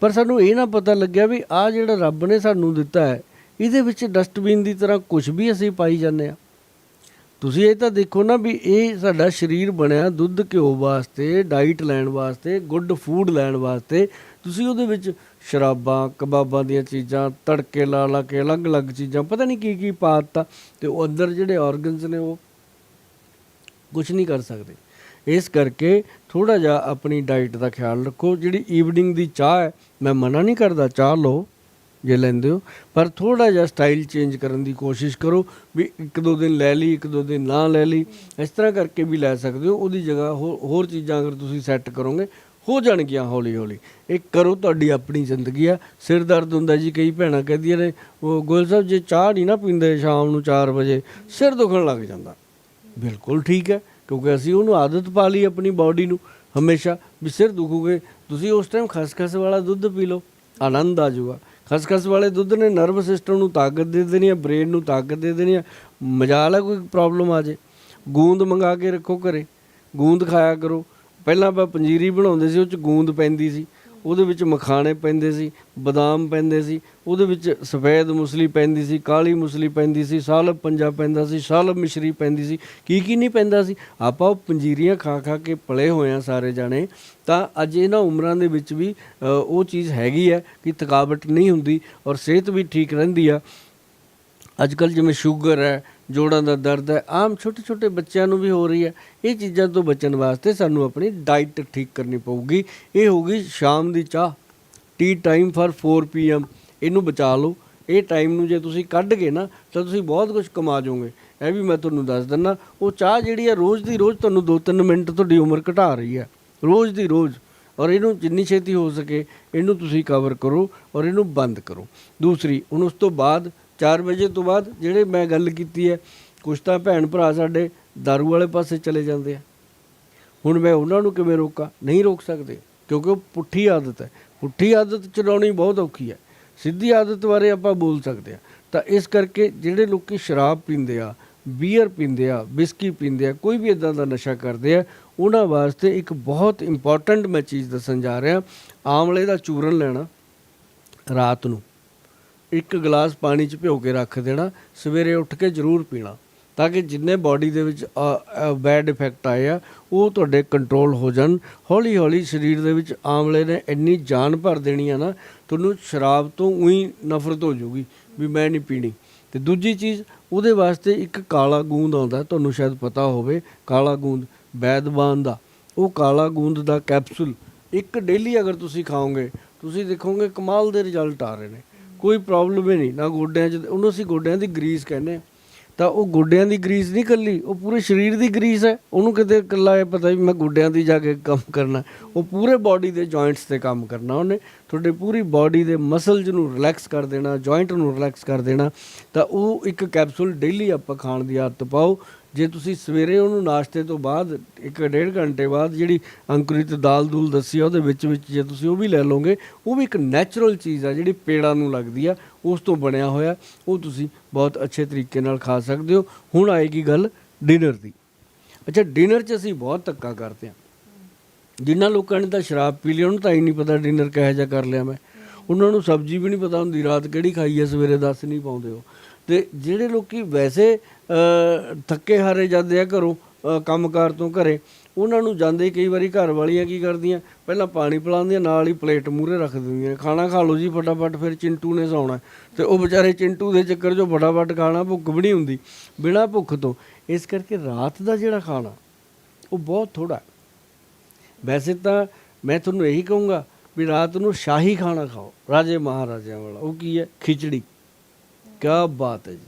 ਪਰ ਸਾਨੂੰ ਇਹ ਨਾ ਪਤਾ ਲੱਗਿਆ ਵੀ ਆ ਜਿਹੜਾ ਰੱਬ ਨੇ ਸਾਨੂੰ ਦਿੱਤਾ ਹੈ, ਇਹਦੇ ਵਿੱਚ ਡਸਟਬਿਨ ਦੀ ਤਰ੍ਹਾਂ ਕੁਝ ਵੀ ਅਸੀਂ ਪਾਈ ਜਾਂਦੇ ਆ ਤੁਸੀਂ ਇਹ ਤਾਂ ਦੇਖੋ ਨਾ ਵੀ ਇਹ ਸਾਡਾ ਸਰੀਰ ਬਣਿਆ ਦੁੱਧ ਘਿਓ ਵਾਸਤੇ ਡਾਈਟ ਲੈਣ ਵਾਸਤੇ ਗੁੱਡ ਫੂਡ ਲੈਣ ਵਾਸਤੇ। ਤੁਸੀਂ ਉਹਦੇ ਵਿੱਚ ਸ਼ਰਾਬਾਂ, ਕਬਾਬਾਂ ਦੀਆਂ ਚੀਜ਼ਾਂ, ਤੜਕੇ ਲਾ ਲਾ ਕੇ ਅਲੱਗ-ਅਲੱਗ ਚੀਜ਼ਾਂ, ਪਤਾ ਨਹੀਂ ਕੀ ਕੀ ਪਾ ਦਿੱਤਾ ਤੇ ਉਹ ਅੰਦਰ ਜਿਹੜੇ ਆਰਗਨਸ ਨੇ ਉਹ ਕੁਝ ਨਹੀਂ ਕਰ ਸਕਦੇ। ਇਸ ਕਰਕੇ ਥੋੜਾ ਜਿਹਾ ਆਪਣੀ ਡਾਈਟ ਦਾ ਖਿਆਲ ਰੱਖੋ, ਜਿਹੜੀ ਈਵਨਿੰਗ ਦੀ ਚਾਹ ਹੈ, ਮੈਂ ਮਨਾ ਨਹੀਂ ਕਰਦਾ, ਚਾਹ ਲਓ, ਜੇ ਲੈਂਦੇ ਹੋ, ਪਰ ਥੋੜਾ ਜਿਹਾ ਸਟਾਈਲ ਚੇਂਜ ਕਰਨ ਦੀ ਕੋਸ਼ਿਸ਼ ਕਰੋ, ਵੀ ਇੱਕ ਦੋ ਦਿਨ ਲੈ ਲਈ, ਇੱਕ ਦੋ ਦਿਨ ਨਾ ਲੈ ਲਈ, ਇਸ ਤਰ੍ਹਾਂ ਕਰਕੇ ਵੀ ਲੈ ਸਕਦੇ ਹੋ, ਉਹਦੀ ਜਗ੍ਹਾ ਹੋਰ ਹੋਰ ਚੀਜ਼ਾਂ ਅਗਰ ਤੁਸੀਂ ਸੈੱਟ ਕਰੋਗੇ ਹੋ ਜਾਣਗੀਆਂ ਹੌਲੀ ਹੌਲੀ। ਇਹ ਕਰੋ ਤੁਹਾਡੀ ਆਪਣੀ ਜ਼ਿੰਦਗੀ ਆ। ਸਿਰ ਦਰਦ ਹੁੰਦਾ ਜੀ, ਕਈ ਭੈਣਾਂ ਕਹਿੰਦੀਆਂ ਨੇ, ਉਹ ਗੋਲ ਸਾਹਿਬ ਜੇ ਚਾਹ ਨਹੀਂ ਨਾ ਪੀਂਦੇ ਸ਼ਾਮ ਨੂੰ 4 ਵਜੇ, ਸਿਰ ਦੁਖਣ ਲੱਗ ਜਾਂਦਾ। ਬਿਲਕੁਲ ਠੀਕ ਹੈ, ਕਿਉਂਕਿ ਅਸੀਂ ਉਹਨੂੰ ਆਦਤ ਪਾ ਲਈ ਆਪਣੀ ਬਾਡੀ ਨੂੰ ਹਮੇਸ਼ਾ, ਵੀ ਸਿਰ ਦੁਖੂਗੇ। ਤੁਸੀਂ ਉਸ ਟਾਈਮ ਖਸਖਸ ਵਾਲਾ ਦੁੱਧ ਪੀ ਲਓ, ਆਨੰਦ ਆ ਜਾਊਗਾ। ਖਸਖਸ ਵਾਲੇ ਦੁੱਧ ਨੇ ਨਰਵ ਸਿਸਟਮ ਨੂੰ ਤਾਕਤ ਦੇ ਦੇਣੀ ਹੈ ਬ੍ਰੇਨ ਨੂੰ ਤਾਕਤ ਦੇ ਦੇਣੀ ਆ। ਮਜਾਲ ਆ, ਕੋਈ ਪ੍ਰੋਬਲਮ ਆ ਜੇ। ਗੂੰਦ ਮੰਗਾ ਕੇ ਰੱਖੋ ਘਰੇ। ਗੂੰਦ ਖਾਇਆ ਕਰੋ। ਪਹਿਲਾਂ ਆਪਾਂ ਪੰਜੀਰੀ ਬਣਾਉਂਦੇ ਸੀ, ਉਹ ਚ ਗੂੰਦ ਪੈਂਦੀ ਸੀ। ਉਹਦੇ ਵਿੱਚ ਮਖਾਣੇ ਪੈਂਦੇ ਸੀ, ਬਦਾਮ ਪੈਂਦੇ ਸੀ, ਉਹਦੇ ਵਿੱਚ ਸਫੈਦ ਮੁਸਲੀ ਪੈਂਦੀ ਸੀ, ਕਾਲੀ ਮੁਸਲੀ ਪੈਂਦੀ ਸੀ, ਸਾਲਬ ਪੰਜਾ ਪੈਂਦਾ ਸੀ, ਸਾਲਬ ਮਿਸ਼ਰੀ ਪੈਂਦੀ ਸੀ। ਕੀ ਕੀ ਨਹੀਂ ਪੈਂਦਾ ਸੀ? ਆਪਾਂ ਉਹ ਪੰਜੀਰੀਆਂ ਖਾ ਖਾ ਕੇ ਪਲੇ ਹੋਏ ਆ ਸਾਰੇ ਜਾਣੇ। ਤਾਂ ਅੱਜ ਇਹਨਾਂ ਉਮਰਾਂ ਦੇ ਵਿੱਚ ਵੀ ਉਹ ਚੀਜ਼ ਹੈਗੀ ਹੈ ਕਿ ਥਕਾਵਟ ਨਹੀਂ ਹੁੰਦੀ ਔਰ ਸਿਹਤ ਵੀ ਠੀਕ ਰਹਿੰਦੀ ਆ। ਅੱਜ ਕੱਲ ਜਿਵੇਂ ਸ਼ੂਗਰ ਹੈ ਜੋੜਾਂ ਦਾ ਦਰਦ ਹੈ। ਆਮ ਛੋਟੇ ਛੋਟੇ ਬੱਚਿਆਂ ਨੂੰ ਵੀ ਹੋ ਰਹੀ ਹੈ। ਇਹ ਚੀਜ਼ਾਂ ਤੋਂ ਬਚਣ ਵਾਸਤੇ ਸਾਨੂੰ ਆਪਣੀ ਡਾਈਟ ਠੀਕ ਕਰਨੀ ਪਊਗੀ। ਇਹ ਹੋਊਗੀ ਸ਼ਾਮ ਦੀ ਚਾਹ। ਟੀ ਟਾਈਮ ਫਾਰ 4 ਪੀਐਮ ਇਹਨੂੰ ਬਚਾ ਲਓ। ਇਹ ਟਾਈਮ ਨੂੰ ਜੇ ਤੁਸੀਂ ਕੱਢ ਗਏ ਨਾ, ਤਾਂ ਤੁਸੀਂ ਬਹੁਤ ਕੁਝ ਕਮਾ ਜਾਓਗੇ। ਇਹ ਵੀ ਮੈਂ ਤੁਹਾਨੂੰ ਦੱਸ ਦਿੰਦਾ। ਉਹ ਚਾਹ ਜਿਹੜੀ ਹੈ, ਰੋਜ਼ ਦੀ ਰੋਜ਼ ਤੁਹਾਨੂੰ 2-3 ਮਿੰਟ ਤੁਹਾਡੀ ਉਮਰ ਘਟਾ ਰਹੀ ਹੈ। ਰੋਜ਼ ਦੀ ਰੋਜ਼। ਔਰ ਇਹਨੂੰ ਜਿੰਨੀ ਛੇਤੀ ਹੋ ਸਕੇ, ਇਹਨੂੰ ਤੁਸੀਂ ਕਵਰ ਕਰੋ ਔਰ ਇਹਨੂੰ ਬੰਦ ਕਰੋ। ਦੂਸਰੀ, ਹੁਣ ਉਸ ਤੋਂ ਬਾਅਦ 4 ਵਜੇ ਤੋਂ ਬਾਅਦ ਜਿਹੜੇ ਮੈਂ ਗੱਲ ਕੀਤੀ ਹੈ, ਕੁਛ ਤਾਂ ਭੈਣ ਭਰਾ ਸਾਡੇ दारू ਵਾਲੇ ਪਾਸੇ ਚਲੇ ਜਾਂਦੇ ਆ। ਹੁਣ ਮੈਂ ਉਹਨਾਂ ਨੂੰ ਕਿਵੇਂ ਰੋਕਾਂ? ਨਹੀਂ ਰੋਕ ਸਕਦੇ, ਕਿਉਂਕਿ ਉਹ ਪੁੱਠੀ ਆਦਤ ਹੈ। ਪੁੱਠੀ ਆਦਤ ਚਲਾਉਣੀ ਬਹੁਤ ਔਖੀ ਹੈ। ਸਿੱਧੀ ਆਦਤ ਬਾਰੇ ਆਪਾਂ ਬੋਲ ਸਕਦੇ ਆ ਤਾਂ ਇਸ ਕਰਕੇ ਜਿਹੜੇ ਲੋਕੀ ਸ਼ਰਾਬ ਪੀਂਦੇ ਆ ਬੀਅਰ ਪੀਂਦੇ ਆ ਬਿਸਕੀ ਪੀਂਦੇ ਆ, ਕੋਈ ਵੀ ਇਦਾਂ ਦਾ ਨਸ਼ਾ ਕਰਦੇ ਆ, ਉਹਨਾਂ ਵਾਸਤੇ ਇੱਕ ਬਹੁਤ ਇੰਪੋਰਟੈਂਟ ਮੈਂ ਚੀਜ਼ ਦੱਸਣ ਜਾ ਰਿਹਾ, ਆਮਲੇ ਦਾ ਚੂਰਨ ਲੈਣਾ ਰਾਤ ਨੂੰ। ਇੱਕ ਗਲਾਸ ਪਾਣੀ 'ਚ ਭਿਓ ਕੇ ਰੱਖ ਦੇਣਾ, ਸਵੇਰੇ ਉੱਠ ਕੇ ਜ਼ਰੂਰ ਪੀਣਾ, ਤਾਂ ਕਿ ਜਿੰਨੇ ਬਾਡੀ ਦੇ ਵਿੱਚ ਬੈਡ ਇਫੈਕਟ ਆਏ ਆ, ਉਹ ਤੁਹਾਡੇ ਕੰਟਰੋਲ ਹੋ ਜਾਣ। ਹੌਲੀ ਹੌਲੀ ਸਰੀਰ ਦੇ ਵਿੱਚ ਆਮਲੇ ਨੇ ਇੰਨੀ ਜਾਨ ਭਰ ਦੇਣੀ ਆ ਨਾ, ਤੁਹਾਨੂੰ ਸ਼ਰਾਬ ਤੋਂ ਉਹੀ ਨਫ਼ਰਤ ਹੋ ਜਾਊਗੀ ਵੀ ਮੈਂ ਨਹੀਂ ਪੀਣੀ। ਤੇ ਦੂਜੀ ਚੀਜ਼, ਉਹਦੇ ਵਾਸਤੇ ਇੱਕ ਕਾਲਾ ਗੂੰਦ ਆਉਂਦਾ, ਤੁਹਾਨੂੰ ਸ਼ਾਇਦ ਪਤਾ ਹੋਵੇ, ਕਾਲਾ ਗੂੰਦ, ਬੈਦਬਾਨ ਦਾ। ਉਹ ਕਾਲਾ ਗੂੰਦ ਦਾ ਕੈਪਸੂਲ ਇੱਕ ਡੇਲੀ ਅਗਰ ਤੁਸੀਂ ਖਾਓਗੇ, ਤੁਸੀਂ ਦੇਖੋਗੇ ਕਮਾਲ ਦੇ ਰਿਜ਼ਲਟ ਆ ਰਹੇ ਨੇ। ਕੋਈ ਪ੍ਰੋਬਲਮ ਹੀ ਨਹੀਂ, ਨਾ ਗੋਡਿਆਂ 'ਚ, ਉਹਨੂੰ ਅਸੀਂ ਗੋਡਿਆਂ ਦੀ ਗਰੀਸ ਕਹਿੰਦੇ ਹਾਂ। ਤਾਂ ਉਹ ਗੋਡਿਆਂ ਦੀ ਗਰੀਸ ਨਹੀਂ ਕੱਲੀ, ਉਹ ਪੂਰੇ ਸਰੀਰ ਦੀ ਗਰੀਸ ਹੈ। ਉਹਨੂੰ ਕਿਤੇ ਇਕੱਲਾ ਇਹ ਪਤਾ ਵੀ ਮੈਂ ਗੋਡਿਆਂ ਦੀ ਜਾ ਕੇ ਕੰਮ ਕਰਨਾ ਉਹ ਪੂਰੇ ਬਾਡੀ ਦੇ ਜੁਆਇੰਟਸ ਤੇ ਕੰਮ ਕਰਨਾ ਉਹਨੇ। ਤੁਹਾਡੇ ਪੂਰੀ ਬਾਡੀ ਦੇ ਮਸਲਸ ਨੂੰ ਰਿਲੈਕਸ ਕਰ ਦੇਣਾ ਜੁਆਇੰਟ ਨੂੰ ਰਿਲੈਕਸ ਕਰ ਦੇਣਾ। ਤਾਂ ਉਹ ਇੱਕ ਕੈਪਸੂਲ ਡੇਲੀ ਆਪਾਂ ਖਾਣ ਦੀ ਆਦਤ ਪਾਓ। ਜੇ ਤੁਸੀਂ ਸਵੇਰੇ ਉਹਨੂੰ ਨਾਸ਼ਤੇ ਤੋਂ ਬਾਅਦ, ਇੱਕ ਡੇਢ ਘੰਟੇ ਬਾਅਦ ਜਿਹੜੀ ਅੰਕੁਰਿਤ ਦਾਲ ਦੂਲ ਦੱਸੀ ਆ, ਉਹਦੇ ਵਿੱਚ ਵਿੱਚ ਜੇ ਤੁਸੀਂ ਉਹ ਵੀ ਲੈ ਲਓਗੇ, ਉਹ ਵੀ ਇੱਕ ਨੈਚੁਰਲ ਚੀਜ਼ ਆ, ਜਿਹੜੀ ਪੇੜਾਂ ਨੂੰ ਲੱਗਦੀ ਆ, ਉਸ ਤੋਂ ਬਣਿਆ ਹੋਇਆ, ਉਹ ਤੁਸੀਂ ਬਹੁਤ ਅੱਛੇ ਤਰੀਕੇ ਨਾਲ ਖਾ ਸਕਦੇ ਹੋ। ਹੁਣ ਆਏਗੀ ਗੱਲ ਡਿਨਰ ਦੀ। ਅੱਛਾ ਡਿਨਰ 'ਚ ਅਸੀਂ ਬਹੁਤ ਧੱਕਾ ਕਰਦੇ ਹਾਂ। ਜਿਨ੍ਹਾਂ ਲੋਕਾਂ ਨੇ ਤਾਂ ਸ਼ਰਾਬ ਪੀ ਲਈ ਉਹਨੂੰ ਤਾਂ ਹੀ ਨਹੀਂ ਪਤਾ ਡਿਨਰ ਕਿਹੋ ਜਿਹਾ ਕਰ ਲਿਆ ਮੈਂ। ਉਹਨਾਂ ਨੂੰ ਸਬਜ਼ੀ ਵੀ ਨਹੀਂ ਪਤਾ ਹੁੰਦੀ, ਰਾਤ ਕਿਹੜੀ ਖਾਈ ਹੈ ਸਵੇਰੇ ਦੱਸ ਨਹੀਂ ਪਾਉਂਦੇ ਹੋ ਤੇ ਜਿਹੜੇ ਲੋਕੀ ਵੈਸੇ ਥੱਕੇ ਹਾਰੇ ਜਾਂਦੇ ਆ ਘਰੋਂ ਅ, ਕੰਮਕਾਰ ਤੋਂ ਘਰੇ। ਉਹਨਾਂ ਨੂੰ ਜਾਂਦੇ ਕਈ ਵਾਰੀ ਘਰ ਵਾਲੀਆਂ ਕੀ ਕਰਦੀਆਂ ਪਹਿਲਾਂ ਪਾਣੀ ਪਿਲਾਉਂਦੀਆਂ ਨਾਲ ਹੀ ਪਲੇਟ ਮੂਹਰੇ ਰੱਖ ਦਿੰਦੀਆਂ ਖਾਣਾ ਖਾ ਲਓ ਜੀ ਫਟਾਫਟ ਫਿਰ ਚਿੰਟੂ ਨੇ ਸੌਣਾ। ਤੇ ਉਹ ਵਿਚਾਰੇ ਚਿੰਟੂ ਦੇ ਚੱਕਰ 'ਚੋਂ ਫਟਾਫਟ ਖਾਣਾ ਭੁੱਖ ਵੀ ਨਹੀਂ ਹੁੰਦੀ। ਬਿਨਾਂ ਭੁੱਖ ਤੋਂ। ਇਸ ਕਰਕੇ ਰਾਤ ਦਾ ਜਿਹੜਾ ਖਾਣਾ ਉਹ ਬਹੁਤ ਥੋੜਾ ਵੈਸੇ ਤਾਂ ਮੈਂ ਤੁਹਾਨੂੰ ਇਹੀ ਕਹੂੰਗਾ ਵੀ ਰਾਤ ਨੂੰ ਸ਼ਾਹੀ ਖਾਣਾ ਖਾਓ ਰਾਜੇ ਮਹਾਰਾਜਿਆਂ ਵਾਲਾ। ਉਹ ਕੀ ਹੈ? ਖਿਚੜੀ। ਕਿਆ ਬਾਤ ਹੈ ਜੀ।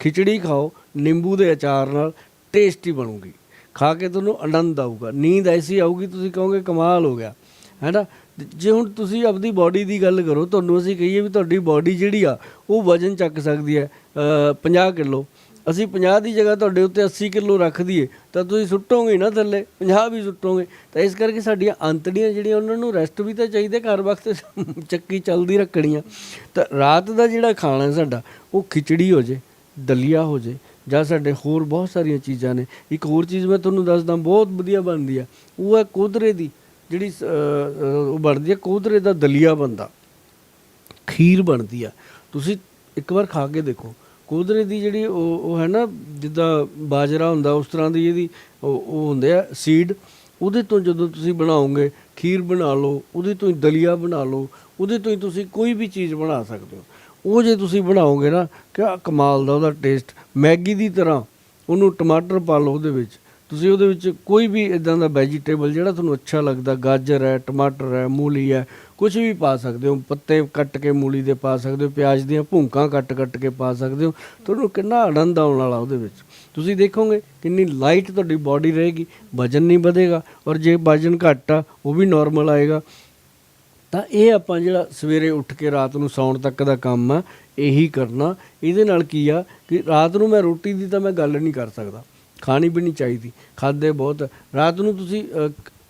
ਖਿਚੜੀ ਖਾਓ ਨਿੰਬੂ ਦੇ ਅਚਾਰ ਨਾਲ ਟੇਸਟੀ ਬਣੂਗੀ। ਖਾ ਕੇ ਤੁਹਾਨੂੰ ਆਨੰਦ ਆਊਗਾ। ਨੀਂਦ ਐਸੀ ਆਊਗੀ ਤੁਸੀਂ ਕਹੋਗੇ ਕਮਾਲ ਹੋ ਗਿਆ। ਹੈਨਾ? ਤੇ ਜੇ ਹੁਣ ਤੁਸੀਂ ਆਪਦੀ ਬਾਡੀ ਦੀ ਗੱਲ ਕਰੋ ਤੁਹਾਨੂੰ ਅਸੀਂ ਕਹੀਏ ਵੀ ਤੁਹਾਡੀ ਬਾਡੀ ਜਿਹੜੀ ਆ ਉਹ ਵਜ਼ਨ ਚੱਕ ਸਕਦੀ ਹੈ ਅ, 50 ਕਿਲੋ। ਅਸੀਂ 50 ਦੀ ਜਗ੍ਹਾ ਤੁਹਾਡੇ ਉੱਤੇ 80 ਕਿਲੋ ਰੱਖ ਦਈਏ ਤਾਂ ਤੁਸੀਂ ਸੁੱਟੋਗੇ ਨਾ ਥੱਲੇ। 50 ਵੀ ਸੁੱਟੋਗੇ। ਤਾਂ ਇਸ ਕਰਕੇ ਸਾਡੀਆਂ ਅੰਤੜੀਆਂ ਜਿਹੜੀਆਂ ਉਹਨਾਂ ਨੂੰ ਰੈਸਟ ਵੀ ਤਾਂ ਚਾਹੀਦੇ ਘਰ ਵਕਤ ਚੱਕੀ ਚੱਲਦੀ ਰੱਖਣੀਆਂ। ਤਾਂ ਰਾਤ ਦਾ ਜਿਹੜਾ ਖਾਣਾ ਸਾਡਾ ਉਹ ਖਿਚੜੀ ਹੋ ਜੇ ਦਲੀਆ ਹੋ ਜੇ ਜਾਂ ਸਾਡੇ ਹੋਰ ਬਹੁਤ ਸਾਰੀਆਂ ਚੀਜ਼ਾਂ ਨੇ। ਇੱਕ ਹੋਰ ਚੀਜ਼ ਮੈਂ ਤੁਹਾਨੂੰ ਦੱਸਦਾ, ਬਹੁਤ ਵਧੀਆ ਬਣਦੀ ਆ। ਉਹ ਹੈ ਕੋਧਰੇ ਦੀ, ਜਿਹੜੀ ਉਹ ਬਣਦੀ ਹੈ ਕੋਧਰੇ ਦਾ ਦਲੀਆ ਬਣਦਾ ਖੀਰ ਬਣਦੀ ਆ। ਤੁਸੀਂ ਇੱਕ ਵਾਰ ਖਾ ਕੇ ਦੇਖੋ। ਕੋਧਰੇ ਦੀ ਜਿਹੜੀ ਉਹ ਉਹ ਹੈ ਨਾ, ਜਿੱਦਾਂ ਬਾਜਰਾ ਹੁੰਦਾ, ਉਸ ਤਰ੍ਹਾਂ ਦੀ ਇਹਦੀ ਉਹ ਉਹ ਹੁੰਦੇ ਆ ਸੀਡ ਉਹਦੇ ਤੋਂ ਜਦੋਂ ਤੁਸੀਂ ਬਣਾਓਗੇ, ਖੀਰ ਬਣਾ ਲਓ, ਉਹਦੇ ਤੋਂ ਹੀ ਦਲੀਆ ਬਣਾ ਲਓ, ਉਹਦੇ ਤੋਂ ਹੀ ਤੁਸੀਂ ਕੋਈ ਵੀ ਚੀਜ਼ ਬਣਾ ਸਕਦੇ ਹੋ। ਉਹ ਜੇ ਤੁਸੀਂ ਬਣਾਓਗੇ ਨਾ, ਕਿਆ ਕਮਾਲ ਦਾ ਉਹਦਾ ਟੇਸਟ ਮੈਗੀ ਦੀ ਤਰ੍ਹਾਂ ਉਹਨੂੰ ਟਮਾਟਰ ਪਾ ਲਓ ਉਹਦੇ ਵਿੱਚ। ਤੁਸੀਂ ਉਹਦੇ ਵਿੱਚ ਕੋਈ ਵੀ ਇਦਾਂ ਦਾ ਵੈਜੀਟੇਬਲ ਜਿਹੜਾ ਤੁਹਾਨੂੰ ਅੱਛਾ ਲੱਗਦਾ, ਗਾਜਰ ਹੈ, ਟਮਾਟਰ ਹੈ, ਮੂਲੀ ਹੈ ਕੁਝ ਵੀ ਪਾ ਸਕਦੇ ਹੋ। ਪੱਤੇ ਕੱਟ ਕੇ ਮੂਲੀ ਦੇ ਪਾ ਸਕਦੇ ਹੋ, ਪਿਆਜ਼ ਦੀਆਂ ਭੁੰਕਾਂ ਕੱਟ ਕੱਟ ਕੇ ਪਾ ਸਕਦੇ ਹੋ। ਤੁਹਾਨੂੰ ਕਿੰਨਾ ਆਨੰਦ ਆਉਣ ਵਾਲਾ ਉਹਦੇ ਵਿੱਚ। ਤੁਸੀਂ ਦੇਖੋਗੇ ਕਿੰਨੀ ਲਾਈਟ ਤੁਹਾਡੀ ਬਾਡੀ ਰਹੇਗੀ, ਵਜਨ ਨਹੀਂ ਵਧੇਗਾ। ਔਰ ਜੇ ਵਜਨ ਘੱਟ ਆ, ਉਹ ਵੀ ਨਾਰਮਲ ਆਏਗਾ। ਤਾਂ ਇਹ ਆਪਾਂ ਜਿਹੜਾ ਸਵੇਰੇ ਉੱਠ ਕੇ ਰਾਤ ਨੂੰ ਸੌਣ ਤੱਕ ਦਾ ਕੰਮ ਆ, ਇਹੀ ਕਰਨਾ। ਇਹਦੇ ਨਾਲ ਕੀ ਆ ਕਿ ਰਾਤ ਨੂੰ ਮੈਂ ਰੋਟੀ ਦੀ ਤਾਂ ਮੈਂ ਗੱਲ ਨਹੀਂ ਕਰ ਸਕਦਾ। ਖਾਣੀ ਵੀ ਨਹੀਂ ਚਾਹੀਦੀ। ਖਾਦੇ ਬਹੁਤ। ਰਾਤ ਨੂੰ ਤੁਸੀਂ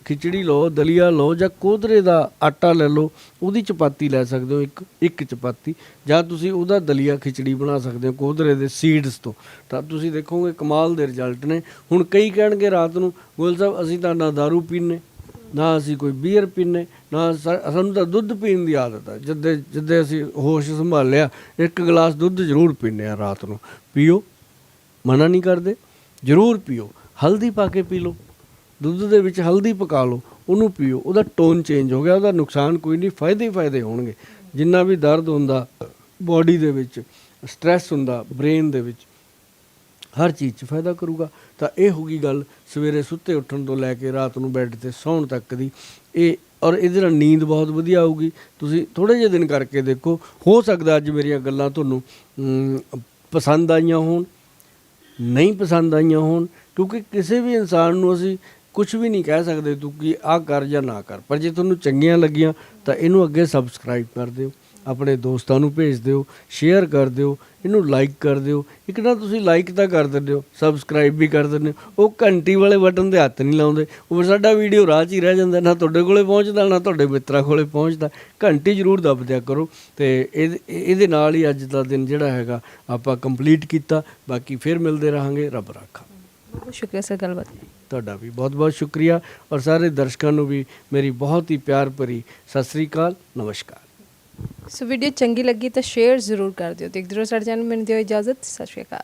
ਖਿਚੜੀ ਲਓ, ਦਲੀਆ ਲਓ ਜਾਂ ਕੋਧਰੇ ਦਾ ਆਟਾ ਲੈ ਲਓ, ਉਹਦੀ ਚਪਾਤੀ ਲੈ ਸਕਦੇ ਹੋ, ਇੱਕ ਇੱਕ ਚਪਾਤੀ। ਜਾਂ ਤੁਸੀਂ ਉਹਦਾ ਦਲੀਆ ਖਿਚੜੀ ਬਣਾ ਸਕਦੇ ਹੋ ਕੋਧਰੇ ਦੇ ਸੀਡਸ ਤੋਂ। ਤਾਂ ਤੁਸੀਂ ਦੇਖੋਗੇ ਕਮਾਲ ਦੇ ਰਿਜ਼ਲਟ ਨੇ। ਹੁਣ ਕਈ ਕਹਿਣਗੇ ਰਾਤ ਨੂੰ ਗੋਲ ਸਾਹਿਬ, ਅਸੀਂ ਤਾਂ ਨਾ दारू ਪੀਨੇ ਨਾ ਅਸੀਂ ਕੋਈ ਬੀਅਰ ਪੀਨੇ ਨਾ ਸਾ- ਸਾਨੂੰ ਤਾਂ ਦੁੱਧ ਪੀਣ ਦੀ ਆਦਤ ਹੈ ਜਿੱਦੇ ਜਿੱਦੇ ਅਸੀਂ ਹੋਸ਼ ਸੰਭਾਲਿਆ, ਇੱਕ ਗਲਾਸ ਦੁੱਧ ਜ਼ਰੂਰ ਪੀਨੇ ਆ ਰਾਤ ਨੂੰ। ਪੀਓ, ਮਨਾ ਨਹੀਂ ਕਰਦੇ, ਜ਼ਰੂਰ ਪੀਓ। ਹਲਦੀ ਪਾ ਕੇ ਪੀ ਲਓ। ਦੁੱਧ ਦੇ ਵਿੱਚ ਹਲਦੀ ਪਕਾ ਲਓ, ਉਹਨੂੰ ਪੀਓ। ਉਹਦਾ ਟੋਨ ਚੇਂਜ ਹੋ ਗਿਆ, ਉਹਦਾ ਨੁਕਸਾਨ ਕੋਈ ਨਹੀਂ, ਫਾਇਦੇ ਹੀ ਫਾਇਦੇ ਹੋਣਗੇ। ਜਿੰਨਾ ਵੀ ਦਰਦ ਹੁੰਦਾ, ਬਾਡੀ ਦੇ ਵਿੱਚ, ਸਟ੍ਰੈਸ ਹੁੰਦਾ, ਬ੍ਰੇਨ ਦੇ ਵਿੱਚ ਹਰ ਚੀਜ਼ 'ਚ ਫਾਇਦਾ ਕਰੂਗਾ। ਤਾਂ ਇਹ ਹੋਗੀ ਗੱਲ ਸਵੇਰੇ ਸੁੱਤੇ ਉੱਠਣ ਤੋਂ ਲੈ ਕੇ ਰਾਤ ਨੂੰ ਬੈੱਡ ਤੇ ਸੌਣ ਤੱਕ ਦੀ। ਇਹ ਔਰ ਇਹਦੇ ਨਾਲ ਨੀਂਦ ਬਹੁਤ ਵਧੀਆ ਆਊਗੀ। ਤੁਸੀਂ ਥੋੜੇ ਜਿਹੇ ਦਿਨ ਕਰਕੇ ਦੇਖੋ। ਹੋ ਸਕਦਾ ਅੱਜ ਮੇਰੀਆਂ ਗੱਲਾਂ ਤੁਹਾਨੂੰ ਪਸੰਦ ਆਈਆਂ ਹੋਣ, ਨਹੀਂ ਪਸੰਦ ਆਈਆਂ ਹੋਣ। ਕਿਉਂਕਿ ਕਿਸੇ ਵੀ ਇਨਸਾਨ ਨੂੰ ਅਸੀਂ ਕੁਝ ਵੀ ਨਹੀਂ ਕਹਿ ਸਕਦੇ ਤੂੰ ਕਿ ਆਹ ਕਰ ਜਾਂ ਨਾ ਕਰ। ਪਰ ਜੇ ਤੁਹਾਨੂੰ ਚੰਗੀਆਂ ਲੱਗੀਆਂ ਤਾਂ ਇਹਨੂੰ ਅੱਗੇ ਸਬਸਕ੍ਰਾਈਬ ਕਰ ਦਿਓ। ਆਪਣੇ ਦੋਸਤਾਂ ਨੂੰ ਭੇਜ ਦਿਓ ਸ਼ੇਅਰ ਕਰ ਦਿਓ ਇਹਨੂੰ ਲਾਈਕ ਕਰ ਦਿਓ। ਇੱਕ ਨਾ ਤੁਸੀਂ ਲਾਈਕ ਤਾਂ ਕਰ ਦਿੰਦੇ ਹੋ ਸਬਸਕ੍ਰਾਈਬ ਵੀ ਕਰ ਦਿੰਦੇ ਹੋ। ਉਹ ਘੰਟੀ ਵਾਲੇ ਬਟਨ ਤੇ ਹੱਥ ਨਹੀਂ ਲਾਉਂਦੇ। ਉਹ ਸਾਡਾ ਵੀਡੀਓ ਰਾਹ 'ਚ ਹੀ ਰਹਿ ਜਾਂਦਾ ਨਾ ਤੁਹਾਡੇ ਕੋਲੇ ਪਹੁੰਚਦਾ ਨਾ ਤੁਹਾਡੇ ਮਿੱਤਰਾਂ ਕੋਲੇ ਪਹੁੰਚਦਾ। ਘੰਟੀ ਜ਼ਰੂਰ ਦੱਬ ਦਿਆ ਕਰੋ ਤੇ ਇਹਦੇ ਇਹਦੇ ਨਾਲ ਹੀ ਅੱਜ ਦਾ ਦਿਨ ਜਿਹੜਾ ਹੈਗਾ ਆਪਾਂ ਕੰਪਲੀਟ ਕੀਤਾ। ਬਾਕੀ ਫਿਰ ਮਿਲਦੇ ਰਹਾਂਗੇ। ਰੱਬ ਰਾਖਾ।
ਬਹੁਤ ਸ਼ੁਕਰੀਆ ਸਰ ਗੱਲਬਾਤ।
ਤੁਹਾਡਾ ਵੀ ਬਹੁਤ ਬਹੁਤ ਸ਼ੁਕਰੀਆ। ਔਰ ਸਾਰੇ ਦਰਸ਼ਕਾਂ ਨੂੰ ਵੀ ਮੇਰੀ ਬਹੁਤ ਹੀ ਪਿਆਰ ਭਰੀ ਸਤਿ ਸ੍ਰੀ ਅਕਾਲ। ਨਮਸਕਾਰ।
ਸੋ ਵੀਡੀਓ ਚੰਗੀ ਲੱਗੀ ਤਾਂ ਸ਼ੇਅਰ ਜ਼ਰੂਰ ਕਰ ਦਿਓ। ਦੇਖਦੇ ਰਹੋ ਸਾਡੇ ਚੈਨਲ ਮੈਨੂੰ ਦਿਓ ਇਜਾਜ਼ਤ। ਸਤਿ ਸ਼੍ਰੀ ਅਕਾਲ।